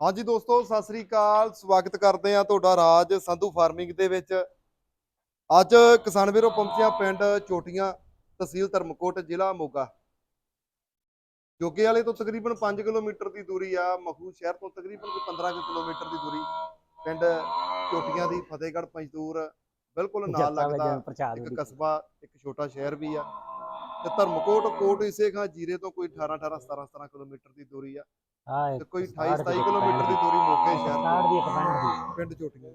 ਹਾਂਜੀ ਦੋਸਤੋ ਸਤਿ ਸ੍ਰੀ ਅਕਾਲ। ਸਵਾਗਤ ਕਰਦੇ ਆ ਤੁਹਾਡਾ ਰਾਜ ਸੰਧੂ ਫਾਰਮਿੰਗ ਦੇ ਵਿੱਚ। ਅੱਜ ਕਿਸਾਨ ਵੀਰੋ ਪਹੁੰਚਿਆ ਪਿੰਡ ਚੋਟੀਆਂ ਤਹਿਸੀਲ ਧਰਮਕੋਟ ਜ਼ਿਲ੍ਹਾ ਮੋਗਾ। ਜੋਗੇ ਵਾਲੇ ਤੋਂ ਤਕਰੀਬਨ 5 ਕਿਲੋਮੀਟਰ ਦੀ ਦੂਰੀ ਆ। ਮਖੂ ਸ਼ਹਿਰ ਤੋਂ ਤਕਰੀਬਨ ਕੋਈ 15 ਕੁ ਕਿਲੋਮੀਟਰ ਦੀ ਦੂਰੀ। ਪਿੰਡ ਚੋਟੀਆਂ ਦੀ ਫਤਿਹਗੜ੍ਹ ਪੰਜਤੂਰ ਬਿਲਕੁਲ ਨਾਲ ਲੱਗਦਾ ਇੱਕ ਕਸਬਾ ਇੱਕ ਛੋਟਾ ਸ਼ਹਿਰ ਵੀ ਆ। ਤੇ ਧਰਮਕੋਟ ਕੋਟ ਇਸੇ ਖਾਂ ਜੀਰੇ ਤੋਂ ਕੋਈ 18 18 17 17 ਕਿਲੋਮੀਟਰ ਦੀ ਦੂਰੀ ਆ। ਹਾਂ ਤੇ ਕੋਈ 28 27 ਕਿਲੋਮੀਟਰ ਦੀ ਦੂਰੀ ਮੋਗੇ ਸ਼ਹਿਰ 60 ਤੋਂ ਦੀ ਇੱਕ 65 ਦੀ ਪਿੰਡ ਚੋਟੀਆਂ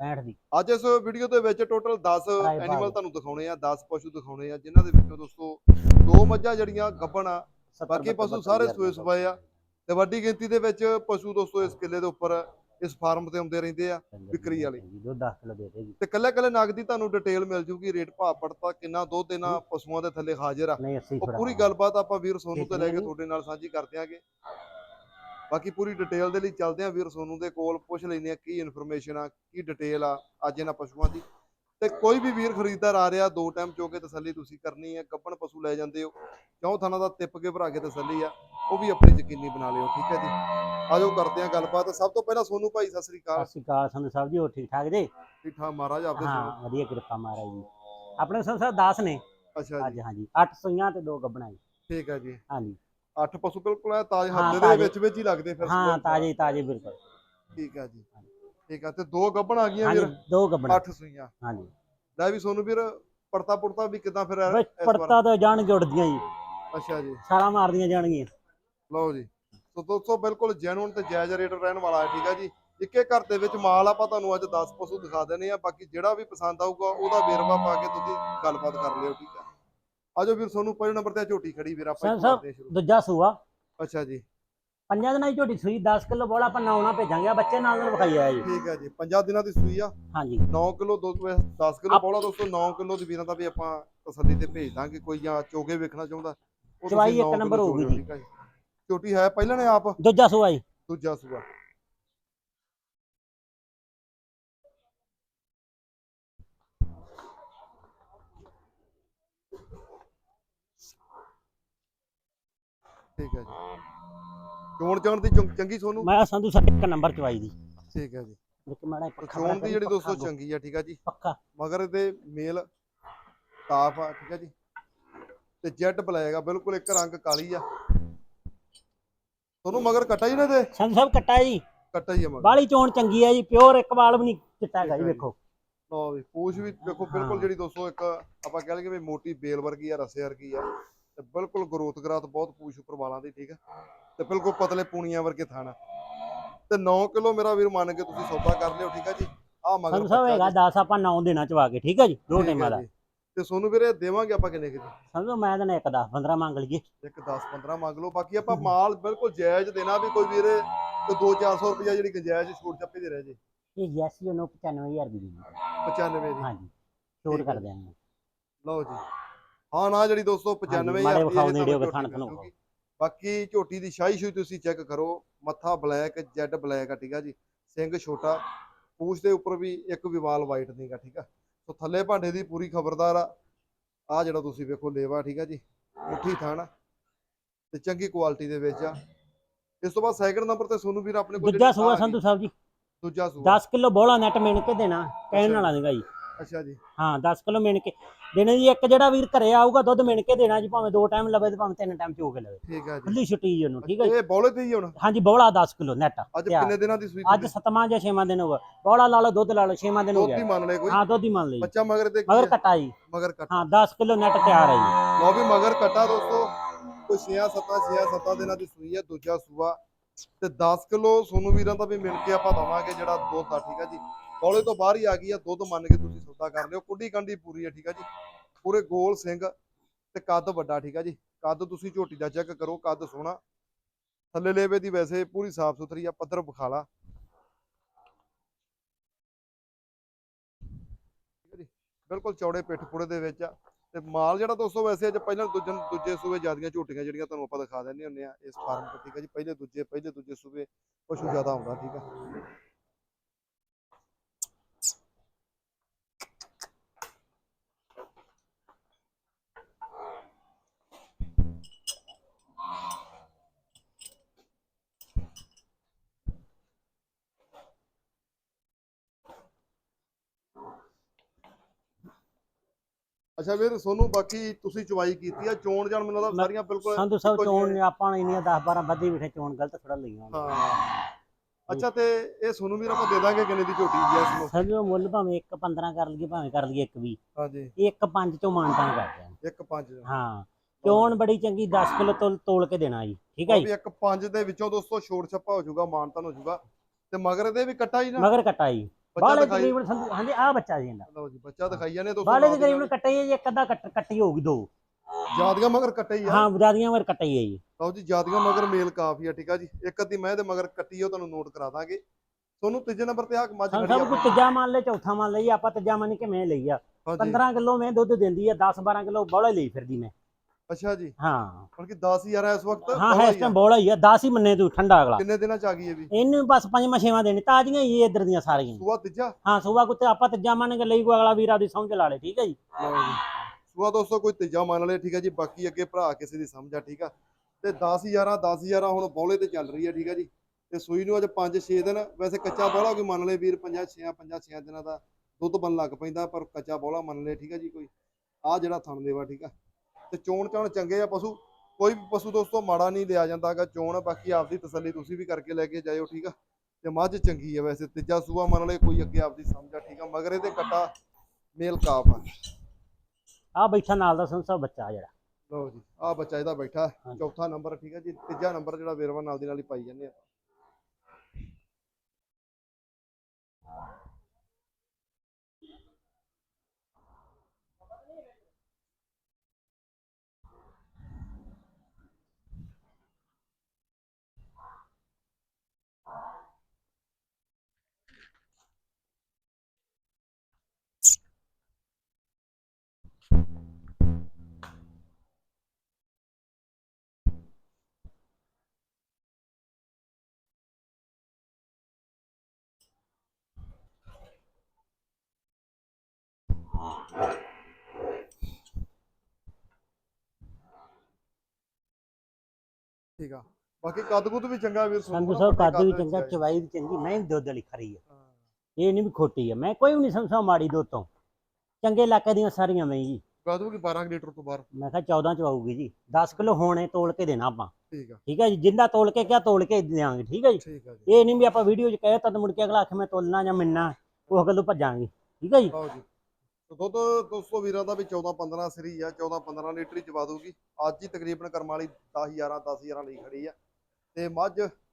65 ਦੀ। ਅੱਜ ਇਸ ਵੀਡੀਓ ਦੇ ਵਿੱਚ ਟੋਟਲ 10 ਰਾਏ ਐਨੀਮਲ। ਤੁਹਾਨੂੰ ਦਿਖਾਉਣੇ ਆ 10 ਪਸ਼ੂ ਦਿਖਾਉਣੇ ਆ ਜਿਨ੍ਹਾਂ ਦੇ ਵਿੱਚੋਂ ਦੋਸਤੋ ਦੋ ਮੱਝਾਂ ਜਿਹੜੀਆਂ ਗੱਭਣ ਆ 70 ਬਾਕੀ ਪਸ਼ੂ ਸਾਰੇ ਸੂਏ ਸਵਾਏ ਆ। ਤੇ ਵੱਡੀ ਗਿਣਤੀ ਦੇ ਵਿੱਚ ਪਸ਼ੂ ਦੋਸਤੋ ਇਸ ਕਿੱਲੇ ਦੇ ਉੱਪਰ ਇਸ ਫਾਰਮ ਤੇ ਆਉਂਦੇ ਰਹਿੰਦੇ ਆ ਵਿਕਰੀ ਵਾਲੀ। ਜੋ 10 ਕਿਲੋ ਦੇ ਦੇਗੀ ਤੇ ਕੱਲੇ ਕੱਲੇ ਨਗ ਦੀ ਤੁਹਾਨੂੰ ਡਿਟੇਲ ਮਿਲ ਜੂਗੀ ਰੇਟ ਭਾਅ ਪੜਤਾ ਕਿੰਨਾ ਦੁੱਧ ਇਹਨਾਂ ਪਸ਼ੂਆਂ ਦੇ ਥੱਲੇ ਹਾਜ਼ਰ ਆ। ਨਹੀਂ 80 ਉਹ ਪੂਰੀ ਗੱਲਬਾਤ ਆਪਾਂ ਵੀਰ ਸੋਨੂ ਤੇ ਲੈ ਕੇ? ਤੁਹਾਡੇ ਨਾਲ ਸਾਂਝੀ ਕਰ ਦਿਆਂਗੇ। ਬਾਕੀ ਪੂਰੀ ਡਿਟੇਲ ਦੇ ਲਈ ਚੱਲਦੇ ਆਂ ਵੀਰ ਸੋਨੂ ਦੇ ਕੋਲ ਪੁੱਛ ਲੈਂਦੇ ਆ ਕੀ ਇਨਫੋਰਮੇਸ਼ਨ ਆ ਕੀ ਡਿਟੇਲ ਆ ਅੱਜ ਇਹਨਾਂ ਪਸ਼ੂਆਂ ਦੀ। ਤੇ ਕੋਈ ਵੀ ਵੀਰ ਖਰੀਦਦਾਰ ਆ ਰਿਹਾ ਦੋ ਟਾਈਮ ਚੋ ਕੇ ਤਸੱਲੀ ਤੁਸੀਂ ਕਰਨੀ ਹੈ ਗੱਬਣ ਪਸ਼ੂ ਲੈ ਜਾਂਦੇ ਹੋ ਕਿਉਂ ਥਾਣਾ ਦਾ ਟਿੱਪ ਕੇ ਭਰਾ ਕੇ ਤਸੱਲੀ ਆ ਉਹ ਵੀ ਆਪਣੀ ਯਕੀਨੀ ਬਣਾ ਲਿਓ ਠੀਕ ਹੈ ਜੀ। ਆਜੋ ਕਰਦੇ ਆਂ ਗੱਲਬਾਤ। ਸਭ ਤੋਂ ਪਹਿਲਾਂ ਸੋਨੂ ਭਾਈ ਸਤਿ ਸ੍ਰੀ ਅਕਾਲ। ਸਤਿ ਸ਼੍ਰੀ ਅਕਾਲ ਸੰਧੂ ਸਾਹਿਬ ਜੀ ਹੋਰ ਠੀਕ ਠਾਕ ਜੀ? ਠੀਕ ਠਾਕ ਮਹਾਰਾਜ ਆਪਦੇ ਹਾਂ ਵਧੀਆ ਕਿਰਪਾ ਮਹਾਰਾਜ ਜੀ। ਆਪਣੇ ਸੰਧੂ ਸਾਹਿਬ 10 ਨੇ। ਅੱਛਾ ਅੱਜ ਜੀ। ਹਾਂਜੀ 8 ਸੂਈਆਂ ਤੇ ਦੋ ਗੱਬਣਾ ਜੀ। ਠੀਕ ਹੈ ਜੀ। ਹਾਂਜੀ। ਅੱਠ ਪਸ਼ੂ ਬਿਲਕੁਲ ਐ ਤਾਜ਼ੇ ਹਾਂ, ਹੱਥ ਦੇ ਤਾਜ਼ੇ। ਵਿੱਚ ਵਿੱਚ ਹੀ ਲੱਗਦੇ ਫਿਰ ਹਾਂ। ਤਾਜ਼ੇ ਤਾਜ਼ੇ ਬਿਲਕੁਲ। ਠੀਕ ਹੈ ਜੀ। ਠੀਕ ਹੈ ਤੇ ਦੋ ਗੱਬਣ ਆ ਗਈਆਂ ਹਾਂਜੀ ਵੀਰ? ਦੋ ਗੱਬਣਾ। ਅੱਠ ਸੂਈਆਂ। ਹਾਂਜੀ। ਲੈ ਵੀ ਸੋਨੂੰ ਵੀਰ ਪੜਤਾ ਪੁੜਤਾ ਵੀ ਕਿਦਾਂ ਫਿਰ ਬਈ ਇਸ ਵਾਰ? ਪੜਤਾ ਤਾਂ ਜਾਣਗੇ ਉੱਡਦੀਆਂ ਜੀ। ਅੱਛਾ ਜੀ। ਸਾਰਾ ਮਾਰਦੀਆਂ ਜਾਣਗੀਆਂ। ਲਓ ਜੀ। ਸੋ ਦੋਸਤੋ ਬਿਲਕੁਲ ਜੈਨੂਨ ਤੇ ਜਾਇਜ਼ ਰੇਟ ਰਹਿਣ ਵਾਲਾ ਹੈ ਠੀਕ ਹੈ ਜੀ। ਇੱਕੇ ਘਰ ਦੇ ਵਿੱਚ ਮਾਲ ਆਪਾਂ ਤੁਹਾਨੂੰ ਅੱਜ 10 ਪਸ਼ੂ ਦਿਖਾ ਦੇਣੇ ਆ ਬਾਕੀ ਜਿਹੜਾ ਵੀ ਪਸੰਦ ਆਊਗਾ ਉਹਦਾ ਵੇਰਵਾ ਪਾ ਕੇ ਤੁਸੀਂ ਗੱਲਬਾਤ ਕਰ ਲਿਓ ਠੀਕ ਹੈ ਆਜੋ ਵੀਰ ਸੋਨੂੰ ਪਹਿਲੇ ਨੰਬਰ ਤੇ ਝੋਟੀ ਖੜੀ ਵੀਰ ਆਪਾਂ ਸਰ। ਕਰਦੇ ਹਾਂ ਸ਼ੁਰੂ। ਦੂਜਾ ਸੂਆ। ਅੱਛਾ ਜੀ। ਪੰਜਾਂ ਦਿਨਾਂ ਦੀ ਝੋਟੀ ਸੂਈ 10 ਕਿਲੋ ਬੋਲਾ ਆਪਾਂ ਨਾਉਣਾ ਭੇਜਾਂਗੇ ਬੱਚੇ ਨਾਲ ਨਾਲ ਵਿਖਾਈ ਆਇਆ ਜੀ। ਠੀਕ ਹੈ ਜੀ ਪੰਜਾਂ ਦਿਨਾਂ ਦੀ ਸੂਈ ਆ। ਹਾਂਜੀ। 9 ਕਿਲੋ ਦੁੱਧ 10 ਕਿਲੋ ਪੌਲਾ ਦੋਸਤੋ 9 ਕਿਲੋ ਦੀ ਵੀਰਾਂ ਦਾ ਵੀ ਆਪਾਂ ਤਸੱਲੀ ਤੇ ਭੇਜ ਦਾਂਗੇ ਕੋਈ ਜਾਂ ਚੋਗੇ ਵੇਖਣਾ ਚਾਹੁੰਦਾ ਉਹ ਤੁਸੀਂ ਚਵਾਈ ਇੱਕ 9 ਕਿਲੋ ਨੰਬਰ ਹੋਊਗੀ ਜੀ। ਠੀਕ ਜੀ। ਝੋਟੀ ਹੈ ਪਹਿਲਾਂ ਨੇ ਆਪ? ਦੂਜਾ ਸੂਆ ਜੀ। ਦੂਜਾ ਸੂਆ। ਠੀਕ ਹੈ ਜੀ। ਚੋਣ ਚਾਣ ਦੀ ਚੰਗ- ਚੰਗੀ ਸੋਨੂੰ? ਮੈਂ ਸੰਧੂ ਸਾਹਿਬ ਇੱਕ ਨੰਬਰ ਚਵਾਈ ਦੀ। ਠੀਕ ਹੈ ਜੀ। ਵਿੱਚ ਮਾੜਾ ਤੇ ਪੱਖਾ ਚੋਣ ਦੀ ਜਿਹੜੀ ਦੋਸਤੋ ਚੰਗੀ ਆ ਠੀਕ ਆ ਜੀ। ਪੱਕਾ। ਮਗਰ ਇਹਦੇ ਮੇਲ ਸਾਫ਼ ਆ ਠੀਕ ਆ ਜੀ। ਤੇ ਜੈਡ ਬਲੈਕ ਆ ਬਿਲਕੁਲ ਇੱਕ ਰੰਗ ਕਾਲੀ ਆ। ਤੁਹਾਨੂੰ ਮਗਰ ਕੱਟਾ ਹੀ ਨਾ ਦੇ ਸੰਧੂ ਸਾਹਿਬ ਕੱਟਾ ਜੀ। ਕੱਟਾ ਹੀ ਆ ਮਗਰ। ਬਾਲੀ ਚੋਣ ਚੰਗੀ ਹੈ ਜੀ ਪਿਓਰ ਇੱਕ ਵਾਲ ਵੀ ਨਹੀਂ ਚਿੱਟਾ ਹੈਗਾ ਜੀ ਵੇਖੋ। ਲਓ ਵੀ ਪੂਛ ਵੀ ਵੇਖੋ ਬਿਲਕੁਲ। ਜਿਹੜੀ ਦੋਸਤੋ ਇੱਕ ਆਪਾਂ ਕਹਿ ਲਈਏ ਵੀ ਮੋਟੀ ਬੇਲ ਵਰਗੀ ਆ ਰਸੇ ਵਰਗੀ ਆ। ਤੇ ਬਿਲਕੁਲ ਗਰੋਥ ਗਰਾਤ ਬਹੁਤ ਪੂਛ ਉੱਪਰ ਵਾਲਾਂ ਦੀ ਠੀਕ ਆ? ਤੇ ਬਿਲਕੁਲ ਪਤਲੇ ਪੂਣੀਆਂ ਵਰਗੇ ਥਾਣਾ। ਤੇ 9 ਕਿਲੋ ਮੇਰਾ ਵੀਰ ਮੰਨ ਕੇ ਤੁਸੀਂ ਸੌਦਾ ਕਰ ਲਿਓ ਠੀਕ ਆ ਜੀ? ਆ ਮਗਰ ਸੰਧੂ ਸਾਹਿਬ ਹੈਗਾ ਜੀ। 10 ਆਪਾਂ 9 ਦੇਣਾ ਚਵਾ ਕੇ ਠੀਕ ਹੈ ਜੀ? ਦੋ ਠੀਕ ਟਾਈਮਾਂ ਹੈ ਦਾ। ਜੀ। ਤੇ ਸੋਨੂੰ ਵੀਰੇ ਦੇਵਾਂਗੇ ਆਪਾਂ ਕਿੰਨੇ ਕਿਤੇ ਸੰਧੂ ਮੈਂ ਤਾਂ ਇੱਕ 10 15 ਮੰਗ ਲਈਏ। ਇੱਕ 10 15 ਮੰਗ ਲਓ। ਬਾਕੀ ਆਪਾਂ ਮਾਲ ਬਿਲਕੁਲ ਜਾਇਜ਼ ਦੇਣਾ ਵੀ ਕੋਈ ਵੀਰੇ ਕੋਈ 2-400 ਰੁਪਇਆ ਜਿਹੜੀ ਗੁੰਜਾਇਸ਼ ਛੋਟ ਚੱਪੇ ਦੇ ਰਹਿ ਜੇ। ਇਹ ਯੈਸ ਜੀ ਨੂੰ 95000 ਦੀ ਦੇ ਦਿਓ। 95 ਦੀ। ਹਾਂਜੀ। ਛੋਟ ਠੀਕ ਹੈ ਕਰ। ਦਿਆਂਗੇ। ਲਓ ਜੀ। ਹਾਂ ਨਾ ਜਿਹੜੀ ਦੋਸਤੋ 95000 ਮਾੜੇ ਵਿਖਾਓ ਥਣੋਂ ਮਿਲ ਜੂਗੀ। ਬਾਕੀ ਝੋਟੀ ਦੀ ਸ਼ਾਹੀ ਸ਼ੂਈ ਤੁਸੀਂ ਚੈੱਕ ਕਰੋ ਮੱਥਾ ਬਲੈਕ ਜੈਡ ਬਲੈਕ ਆ ਠੀਕ ਆ ਜੀ। ਸਿੰਘ ਛੋਟਾ ਪੂਛ ਦੇ ਉੱਪਰ ਵੀ ਇੱਕ ਵੀ ਵਾਲ ਵਾਈਟ ਨਹੀਂਗਾ ਠੀਕ ਆ। ਸੋ ਥੱਲੇ ਭਾਂਡੇ ਦੀ ਪੂਰੀ ਖਬਰਦਾਰ ਆ। ਆ ਜਿਹੜਾ ਤੁਸੀਂ ਵੇਖੋ ਲੇਵਾ ਠੀਕ ਆ ਜੀ ਮੁੱਠੀ ਥਣ ਤੇ ਚੰਗੀ ਕੁਆਲਿਟੀ ਦੇ ਵਿੱਚ ਆ। ਇਸ ਤੋਂ ਬਾਅਦ ਸੈਕਿੰਡ ਨੰਬਰ ਤੇ ਸੋਨੂੰ ਵੀਰ ਆਪਣੇ ਕੋਲ ਦੂਜਾ ਸੂਆ ਸੰਧੂ ਸਾਹਿਬ ਜੀ। ਦੂਜਾ ਸੂਆ। 10 ਕਿਲੋ ਬੋਲਾ ਨੈਟ ਮਿਣ ਕੇ ਦੇਣਾ ਕਹਿਣ ਵਾਲਾ ਦੇਗਾ ਜੀ। ਅੱਛਾ ਜੀ। ਹਾਂ 10 ਕਿਲੋ ਮਿਣ ਕੇ ਦੇਣੇ ਜੀ ਇੱਕ ਜਿਹੜਾ ਵੀਰ ਘਰੇ ਆਊਗਾ ਦੁੱਧ ਮਿਣ ਕੇ ਦੇਣਾ ਜੀ ਭਾਵੇਂ ਦੋ ਟਾਈਮ ਲਵੇ ਤੇ ਭਾਵੇਂ ਤਿੰਨ ਟਾਈਮ ਚੋ ਕੇ ਲਵੇ। ਠੀਕ ਆ ਜੀ। ਖੁੱਲੀ ਛੁੱਟੀ ਜੀ ਉਹਨੂੰ ਠੀਕ ਹੈ ਜੀ। ਇਹ ਬੌਲੇ ਤੇ ਹੀ ਹੁਣ? ਹਾਂਜੀ ਬੋਲਾ 10 ਕਿਲੋ ਨੈਟ ਅੱਜ। ਕਿੰਨੇ ਦਿਨਾਂ ਦੀ ਸੂਈ ਅੱਜ ਸਤਵਾਂ ਜਾਂ ਛੇਵਾਂ ਦਿਨ ਹੋਗਾ ਬੋਲਾ ਲਾ ਲਓ ਦੁੱਧ ਲਾ ਲਓ ਛੇਵਾਂ ਦਿਨ ਹੋ ਦੁੱਧ ਹੀ ਗਿਆ ਮੰਨ ਲੈ ਕੋਈ। ਹਾਂ ਦੁੱਧ ਹੀ ਮੰਨ ਲਈ ਬੱਚਾ ਮਗਰ ਤੇ ਮਗਰ? ਕੱਟਾ ਜੀ। ਮਗਰ ਕੱਟ। ਹਾਂ 10 ਕਿਲੋ ਨੈਟ ਤਿਆਰ ਹੈ ਜੀ। ਲਓ ਵੀ ਮਗਰ ਕੱਟਾ ਦੋਸਤੋ। ਕੋਈ 6 7 6 7 ਦਿਨਾਂ ਦੀ ਸੂਈ ਹੈ ਦੂਜਾ ਸੂਆ। ਤੇ 10 ਕਿਲੋ ਸੋਨੂੰ ਵੀਰਾਂ ਦਾ ਵੀ ਮਿਲ ਕੇ ਆਪਾਂ ਦਵਾਂਗੇ ਜਿਹੜਾ ਦੁੱਧ ਆ ਠੀਕ ਆ ਜੀ। ਬੌਲੇ ਤੋਂ ਬਾਹਰ ਹੀ ਆ ਗਈ ਆ, ਦੁੱਧ ਮੰਨ ਕੇ ਤੁਸੀਂ ਸੌਦਾ ਕਰ ਲਿਓ। ਕੁੱਡੀ ਕੰਡੀ ਪੂਰੀ ਆ, ਠੀਕ ਆ ਜੀ। ਪੂਰੇ ਗੋਲ ਸਿੰਘ ਤੇ ਕੱਦ ਵੱਡਾ, ਠੀਕ ਆ ਜੀ। ਕੱਦ ਤੁਸੀਂ ਝੋਟੀ ਦਾ ਚੈੱਕ ਕਰੋ, ਕੱਦ ਸੋਹਣਾ। ਥੱਲੇ ਲੇਵੇ ਦੀ ਵੈਸੇ ਪੂਰੀ ਸਾਫ਼ ਸੁਥਰੀ ਆ, ਪੱਧਰ ਬਖਾਲਾ ਜੀ, ਬਿਲਕੁਲ ਚੌੜੇ ਪਿੱਠ ਪੁੜੇ ਦੇ ਵਿੱਚ ਆ। ਤੇ ਮਾਲ ਜਿਹੜਾ ਦੋਸਤੋ ਵੈਸੇ ਅੱਜ ਪਹਿਲਾਂ ਦੂਜੇ ਦੂਜੇ ਸੂਬੇ ਜਿਆਦੀਆਂ ਝੋਟੀਆਂ ਜਿਹੜੀਆਂ ਤੁਹਾਨੂੰ ਆਪਾਂ ਦਿਖਾ ਦਿੰਦੇ ਹੁੰਦੇ ਆ, ਇਸ ਫਾਰਮ ਤੇ, ਠੀਕ ਹੈ ਜੀ। ਪਹਿਲੇ ਦੂਜੇ ਪਹਿਲੇ ਦੂਜੇ ਸੂਬੇ ਪਸ਼ੂ ਜ਼ਿਆਦਾ ਆਉਂਦਾ, ਠੀਕ ਆ। ਅੱਛਾ ਵੀਰ ਸੋਨੂੰ ਬਾਕੀ ਤੁਸੀਂ ਚਵਾਈ ਕੀਤੀ ਆ ਚੋਣ ਜਾਣ ਮੈਨੂੰ ਲੱਗਦਾ ਸਾਰੀਆਂ ਬਿਲਕੁਲ ਸੰਧੂ ਸਾਹਿਬ ਚੋਣ ਆਪਾਂ ਨੇ ਇੰਨੀਆਂ 10 12 ਵੱਧੀ ਬਿਠੇ ਚੋਣ ਗਲਤ ਥੋੜਾ ਲਈਆਂ ਹਾਂ। ਅੱਛਾ ਤੇ ਇਹ ਸੋਨੂੰ ਵੀਰ ਆਪਾਂ ਦੇ ਦਾਂਗੇ ਕਿੰਨੇ ਦੀ ਝੋਟੀ ਜੀ ਇਸ ਨੂੰ? ਸਮਝੋ ਮੁੱਲ ਭਾਵੇਂ 1 15 ਕਰ ਲਈਏ ਭਾਵੇਂ ਕਰ ਲਈਏ 1 20 ਹਾਂਜੀ। ਇਹ 1 5 ਚੋਂ ਮਾਨਤਾਨ ਕਰਦੇ ਆ। ਇੱਕ ਪੰਜ। ਹਾਂ। ਚੋਣ ਬੜੀ ਚੰਗੀ 10 ਕਿਲੋ ਤੋਲ ਤੋਲ ਕੇ ਦੇਣਾ ਜੀ ਠੀਕ ਹੈ ਜੀ? ਵੀ ਇੱਕ ਪੰਜ ਦੇ ਵਿੱਚੋਂ ਦੋਸਤੋ ਛੋੜ ਛੱਪਾ ਹੋ ਜਾਊਗਾ ਮਾਨਤਨ ਹੋ ਜਾਊਗਾ। ਤੇ ਮਗਰ ਇਹਦੇ ਵੀ ਕੱਟਾ ਹੀ ਨਾ? ਮਗਰ ਕੱਟਾ ਜੀ। ਬਾਲੇ ਤਕਰੀਬਨ ਸੰਧੂ- ਹਾਂਜੀ ਆ ਬੱਚਾ ਜੀ ਇਹਦਾ। ਲਓ ਜੀ ਬੱਚਾ ਦਿਖਾਈ ਜਾਂਦੇ ਦੋਸਤੋ ਬਾਲੇ ਦੀ ਤਕਰੀਬਨ ਨਾਲ। ਕੱਟਾ ਜੀ ਇੱਕ ਅੱਧਾ ਕੱਟ ਕੱਟੀ ਹੋਊਗੀ ਦੋ। ਜਾਦੀਆਂ ਮਗਰ ਕੱਟੇ ਹੀ ਆ। ਹਾਂ ਬਜਾਦੀਆਂ ਮਗਰ ਕੱਟਾ ਹੀ ਜੀ। ਲਓ ਜੀ ਜਾਦੀਆਂ ਮਗਰ ਮੇਲ ਕਾਫੀ ਆ ਠੀਕ ਆ ਜੀ। ਇੱਕ ਅੱਧੀ ਮੈਂ ਦੇ ਮਗਰ ਕੱਟੀ ਉਹ ਤੁਹਾਨੂੰ ਨੋਟ ਕਰਾ ਦਾਂਗੇ। ਤੁਹਾਨੂੰ ਤੀਜੇ ਨੰਬਰ ਤੇ ਆ ਮੱਝ ਸਾਨੂੰ ਖੜੀ ਸਭ ਆ ਕੁਝ ਤੀਜਾ ਮੰਨ ਲੈ ਚੌਥਾ ਮੰਨ ਲਈ ਆਪਾਂ ਤੀਜਾ ਮੰਨ ਕੇ ਮੈਂ ਲਈ ਆ। ਹਾਂਜੀ। 15 ਕਿਲੋ ਮੈਂ ਦੁੱਧ ਦਿੰਦੀ ਆ 10 12 ਕਿਲੋ ਬੋਲਾ ਲਈ ਫਿਰਦੀ ਮੈਂ। ਅੱਛਾ ਜੀ। ਹਾਂ। ਬਲਕਿ 10000 ਹੈ ਇਸ ਵਕਤ ਹਾਂ ਇਸ ਹੀ। ਟਾਈਮ ਬੋਲਾ ਹੀ ਆ 10 ਹੀ ਮੰਨੇ ਤੂੰ ਠੰਡਾ ਅਗਲਾ। ਕਿੰਨੇ ਦਿਨਾਂ ਚ ਆ ਗਈ ਇਹ ਵੀ? ਇਹਨੂੰ ਬਸ ਪੰਜਵਾਂ ਛੇਵਾਂ ਦੇਣੀ ਤਾਜ਼ੀਆਂ ਹੀ ਇੱਧਰ ਦੀਆਂ ਸਾਰੀਆਂ। ਸੂਆ ਤੀਜਾ? ਹਾਂ ਸੁਬਾ ਕੁੱਤੇ ਆਪਾਂ ਤੀਜਾ ਮੰਨ ਕੇ ਲਈ ਕੋ ਅਗਲਾ ਵੀਰ ਆਪਦੀ ਸਮਝ ਲਾ ਲੇ ਠੀਕ ਹੈ ਜੀ? ਸੂਆ ਦੋਸਤੋ ਕੋਈ ਤੀਜਾ ਮੰਨ ਲਏ ਠੀਕ ਆ ਜੀ। ਬਾਕੀ ਅੱਗੇ ਭਰਾ ਕਿਸੇ ਦੀ ਸਮਝ ਆ ਠੀਕ ਆ। ਤੇ 10000 10000 ਹੁਣ ਬੌਲੇ ਤੇ ਚੱਲ ਰਹੀ ਆ ਠੀਕ ਆ ਜੀ। ਤੇ ਸੂਈ ਨੂੰ ਅੱਜ 5-6 ਦਿਨ ਵੈਸੇ ਕੱਚਾ ਬੌਲਾ ਕੋਈ ਮੰਨ ਲਏ ਵੀਰ 5-6 5-6 ਦਿਨਾਂ ਦਾ ਦੁੱਧ ਬਣ ਲੱਗ ਪੈਂਦਾ ਪਰ ਕੱਚਾ ਬੌਲਾ ਮੰਨ ਲਏ ਠੀਕ ਆ ਜੀ ਕੋਈ। ਆ ਜਿਹੜਾ ਥਣ ਦੇਵਾ ਠੀਕ ਆ। ਤੇ ਚੋਣ ਚਾਣ ਚੰਗੇ ਆ ਪਸ਼ੂ ਕੋਈ ਵੀ ਪਸ਼ੂ ਦੋਸਤੋ ਮਾੜਾ ਨਹੀਂ ਲਿਆ ਜਾਂਦਾਗਾ ਚੋਣ ਆ, ਬਾਕੀ ਆਪਦੀ ਤਸੱਲੀ ਤੁਸੀਂ ਵੀ ਕਰਕੇ ਲੈ ਕੇ ਜਾਇਓ ਠੀਕ ਆ? ਤੇ ਮੱਝ ਚੰਗੀ ਆ ਵੈਸੇ ਤੀਜਾ ਸੂਆ ਮੰਨ ਲਏ ਕੋਈ ਅੱਗੇ ਆਪਦੀ ਸਮਝ ਆ ਠੀਕ ਆ? ਮਗਰ ਇਹਦੇ ਕੱਟਾ ਮੇਲ ਕਾਫ ਆ। ਆ ਬੈਠਾ ਨਾਲ ਦਾ ਸੰਸਾ ਬੱਚਾ ਜਿਹੜਾ। ਲਓ ਜੀ ਆ ਬੱਚਾ ਇਹਦਾ ਬੈਠਾ। ਚੌਥਾ ਨੰਬਰ ਠੀਕ ਹੈ ਜੀ ਤੀਜਾ ਨੰਬਰ ਜਿਹੜਾ ਵੇਰਵਾ ਨਾਲ ਦੀ ਨਾਲ ਹੀ ਪਾਈ ਜਾਂਦੇ ਆ। ਠੀਕ ਆ। ਬਾਕੀ ਕੱਦ ਕੁੱਦ ਵੀ ਚੰਗਾ ਵੀਰ ਸੰਧੂ ਸਾਹਿਬ ਕੱਦ ਵੀ ਚੰਗਾ ਆ। ਚਵਾਈ ਵੀ ਚੰਗੀ ਮੈਂ ਦੁੱਧ ਵਾਲੀ ਖਰੀ ਆ। ਹਾਂ। ਇਹ ਨਹੀਂ ਵੀ ਖੋਟੀ ਆ। ਮੈਂ ਕੋਈ ਵੀ ਨਹੀਂ ਸਮਝਾ ਮਾੜੀ ਦੁੱਧ ਤੋਂ। ਚੰਗੇ ਇਲਾਕੇ ਦੀਆਂ ਸਾਰੀਆਂ ਮੈਂ ਜੀ। ਕੱਦ ਵੀ 12 ਕੁ ਲੀਟਰ ਤੋਂ ਬਾਹਰ। ਮੈਂ ਕਿਹਾ 14 ਚ ਆਊਗੀ ਜੀ। 10 ਕਿਲੋ ਹੋਣੇ ਤੋਲ ਕੇ ਦੇਣਾ ਆਪਾਂ। ਠੀਕ ਆ। ਠੀਕ ਹੈ ਜੀ ਜਿੰਦਾ ਤੋਲ ਕੇ ਕਿਆ ਤੋਲ ਕੇ ਦੇਵਾਂਗੇ ਠੀਕ ਹੈ ਆ ਜੀ। ਇਹ ਨਹੀਂ ਵੀ ਆਪਾਂ ਵੀਡੀਓ 'ਚ ਕਹੇ ਤਾਂ ਮੁੜ ਕੇ ਅਗਲਾ ਆਖ ਮੈਂ ਤੋਲਣਾ ਜਾਂ ਮਿਲਣਾ ਉਹ ਗੱਲੋਂ ਭੱਜਾਂਗੇ। ਠੀਕ ਹੈ ਜੀ। ਤੇ ਦੁੱਧ ਦੋਸਤੋ ਵੀਰਾਂ ਦਾ ਵੀ 14 15 ਸਰੀ ਆ 14 15 ਲੀਟਰ ਹੀ ਚਵਾ ਦੂਗੀ ਅੱਜ ਹੀ ਤਕਰੀਬਨ ਕਰਮ ਵਾਲੀ 10 11 10 11 ਲਈ ਖੜੀ ਆ। ਤੇ ਮੱਝ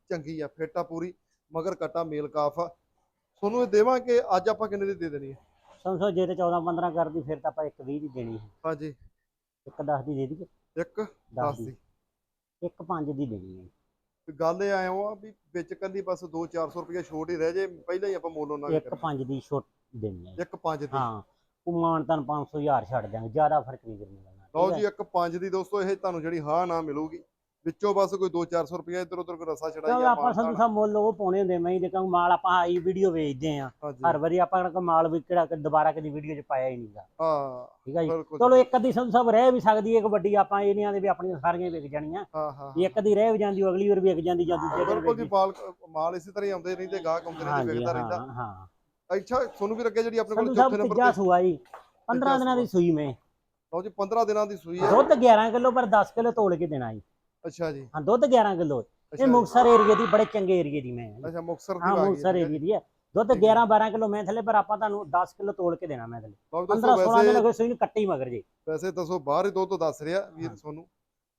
ਚੰਗੀ ਆ ਫਿੱਟ ਆ ਪੂਰੀ ਮਗਰ ਕਟਾ ਮੇਲ ਕਾਫ ਆ। ਤੁਹਾਨੂੰ ਇਹ ਦੇਵਾਂਗੇ ਅੱਜ ਆਪਾਂ ਕਿੰਨੇ ਦੀ ਦੇ ਦੇਣੀ ਹੈ ਸਮਝੋ ਜੇ ਤੇ 14 15 ਕਰਦੀ ਫਿਰ ਤਾਂ ਆਪਾਂ ਇੱਕ 20 ਦੀ ਦੇਣੀ ਹੈ ਹਾਂਜੀ। ਇੱਕ 10 ਦੀ ਦੇ ਦਈਏ? ਇੱਕ 10 10 ਦੀ। ਇੱਕ 5 ਦੀ ਦੇਣੀ ਹੈ ਗੱਲ ਇਹ ਆਇਆ ਵਾ ਵੀ ਵਿੱਚ ਕੱਲੀ ਬਸ 2-400 ਰੁਪਏ ਛੋਟ ਹੀ ਰਹਿ ਜੇ ਪਹਿਲਾਂ ਹੀ ਆਪਾਂ ਮੁੱਲ ਉਹਨਾਂ ਇੱਕ 5 ਦੀ ਛੋਟ ਦੇਣੀ ਹੈ ਇੱਕ 5 ਦੀ। ਹਾਂ। ਉਹ ਮਾਨ ਤਾਂ 500 ਹਜ਼ਾਰ ਛੱਡ ਦਿਆਂਗੇ ਜ਼ਿਆਦਾ ਫ਼ਰਕ ਨਹੀਂ ਕਰਨਾ ਲਓ ਜੀ ਇੱਕ 5 ਦੀ ਦੋਸਤੋ ਇਹ ਤੁਹਾਨੂੰ ਜਿਹੜੀ ਹਾਂ ਨਾ ਮਿਲੂਗੀ। ਵਿੱਚੋਂ ਬਸ ਕੋਈ 2-400 ਰੁਪਏ ਇੱਧਰ ਉੱਧਰ ਕੋਈ ਰਸਾ ਆ ਆਪਾਂ ਮਾਲ ਸੰਧੂ ਸਾਹਿਬ ਮੁੱਲ ਉਹ ਪਾਉਣੇ ਹੁੰਦੇ ਮੈਂ ਦੇਖਾਂ ਮਾਲ ਆਪਾਂ ਆਈ ਵੀਡੀਓ ਵੇਚਦੇ ਆ। ਹਰ ਵਾਰੀ ਆਪਾਂ ਕੋਈ ਮਾਲ ਵੀ ਕਿਹੜਾ ਕਿ ਦੁਬਾਰਾ ਕਦੀ ਵੀਡੀਓ 'ਚ ਪਾਇਆ ਹੀ ਨਹੀਂਗਾ। ਹਾਂ ਠੀਕ ਹੈ ਜੀ? ਚਲੋ ਇੱਕ ਅੱਧੀ ਸੰਧੂ ਸਾਹਿਬ ਰਹਿ ਵੀ ਸਕਦੀ ਹੈ ਇੱਕ ਵੱਡੀ ਆਪਾਂ ਇਹ ਨਹੀਂ ਆਂਦੇ ਵੀ ਆਪਣੀਆਂ ਸਾਰੀਆਂ ਵਿਕ ਜਾਣੀਆਂ। ਇੱਕ ਦੀ ਰਹਿ ਵੀ ਜਾਂਦੀ ਅਗਲੀ ਵਾਰ ਵਿਕ ਜਾਂਦੀ ਜਾਂ ਦੂਜੇ ਦਿਨ ਬਿਲਕੁਲ ਜੀ ਮਾਲ ਇਸੇ ਤਰ੍ਹਾਂ ਹੀ ਆਉਂਦੇ ਰਹਿੰਦੇ ਗਾਹਕ ਆਉਂਦੇ ਰਹਿੰਦੇ ਵਿਕਦਾ ਰਹਿੰਦਾ। ਹਾਂ। ਅੱਛਾ ਤੁਹਾਨੂੰ ਵੀ ਅੱਗੇ ਜਿਹੜੀ ਆਪਣੇ ਕੋਲ ਸੰਧੂ ਚੌਥੇ ਸਾਹਿਬ ਨੰਬਰ ਤੀਜਾ ਤੇ ਸੂਆ ਜੀ। 15 ਦਿਨਾਂ ਦੀ ਸੂਈ ਮੈਂ। ਲਓ ਜੀ 15 ਦਿਨਾਂ ਦੀ ਸੂਈ ਹੈ। ਦੁੱਧ 11 ਕਿਲੋ ਪਰ 10 ਕਿਲੋ ਤੋਲ ਕੇ ਦੇਣਾ ਜੀ। ਅੱਛਾ ਜੀ। ਹਾਂ ਦੁੱਧ 11 ਕਿਲੋ। ਅੱਛਾ ਇਹ ਜੀ। ਮੁਕਸਰ ਏਰੀਏ ਦੀ ਬੜੇ ਚੰਗੇ ਏਰੀਏ ਦੀ ਮੈਂ। ਅੱਛਾ ਮੁਕਸਰ ਦੀ ਹਾਂ ਆ ਗਈ ਮੁਕਸਰ। ਏਰੀਏ ਦੀ ਹੈ। ਦੁੱਧ ਠੀਕ ਹੈ। 11 12 ਕਿਲੋ ਮੈਂ ਥੱਲੇ ਪਰ ਆਪਾਂ ਤੁਹਾਨੂੰ 10 ਕਿਲੋ ਤੋਲ ਕੇ ਦੇਣਾ ਮੈਂ ਥੱਲੇ। ਲਓ ਜੀ 15 ਦੋਸਤੋ 16 ਦਿਨ ਵੈਸੇ ਹੋ ਗਏ ਸੂਈ ਨੂੰ ਕੱਟੀ ਮਗਰ ਜੀ। ਵੈਸੇ ਦੱਸੋ ਬਾਹਰ ਹੀ ਦੁੱਧ ਦੱਸ ਰਿਹਾ ਵੀਰ ਹਾਂ। ਤੁਹਾਨੂੰ।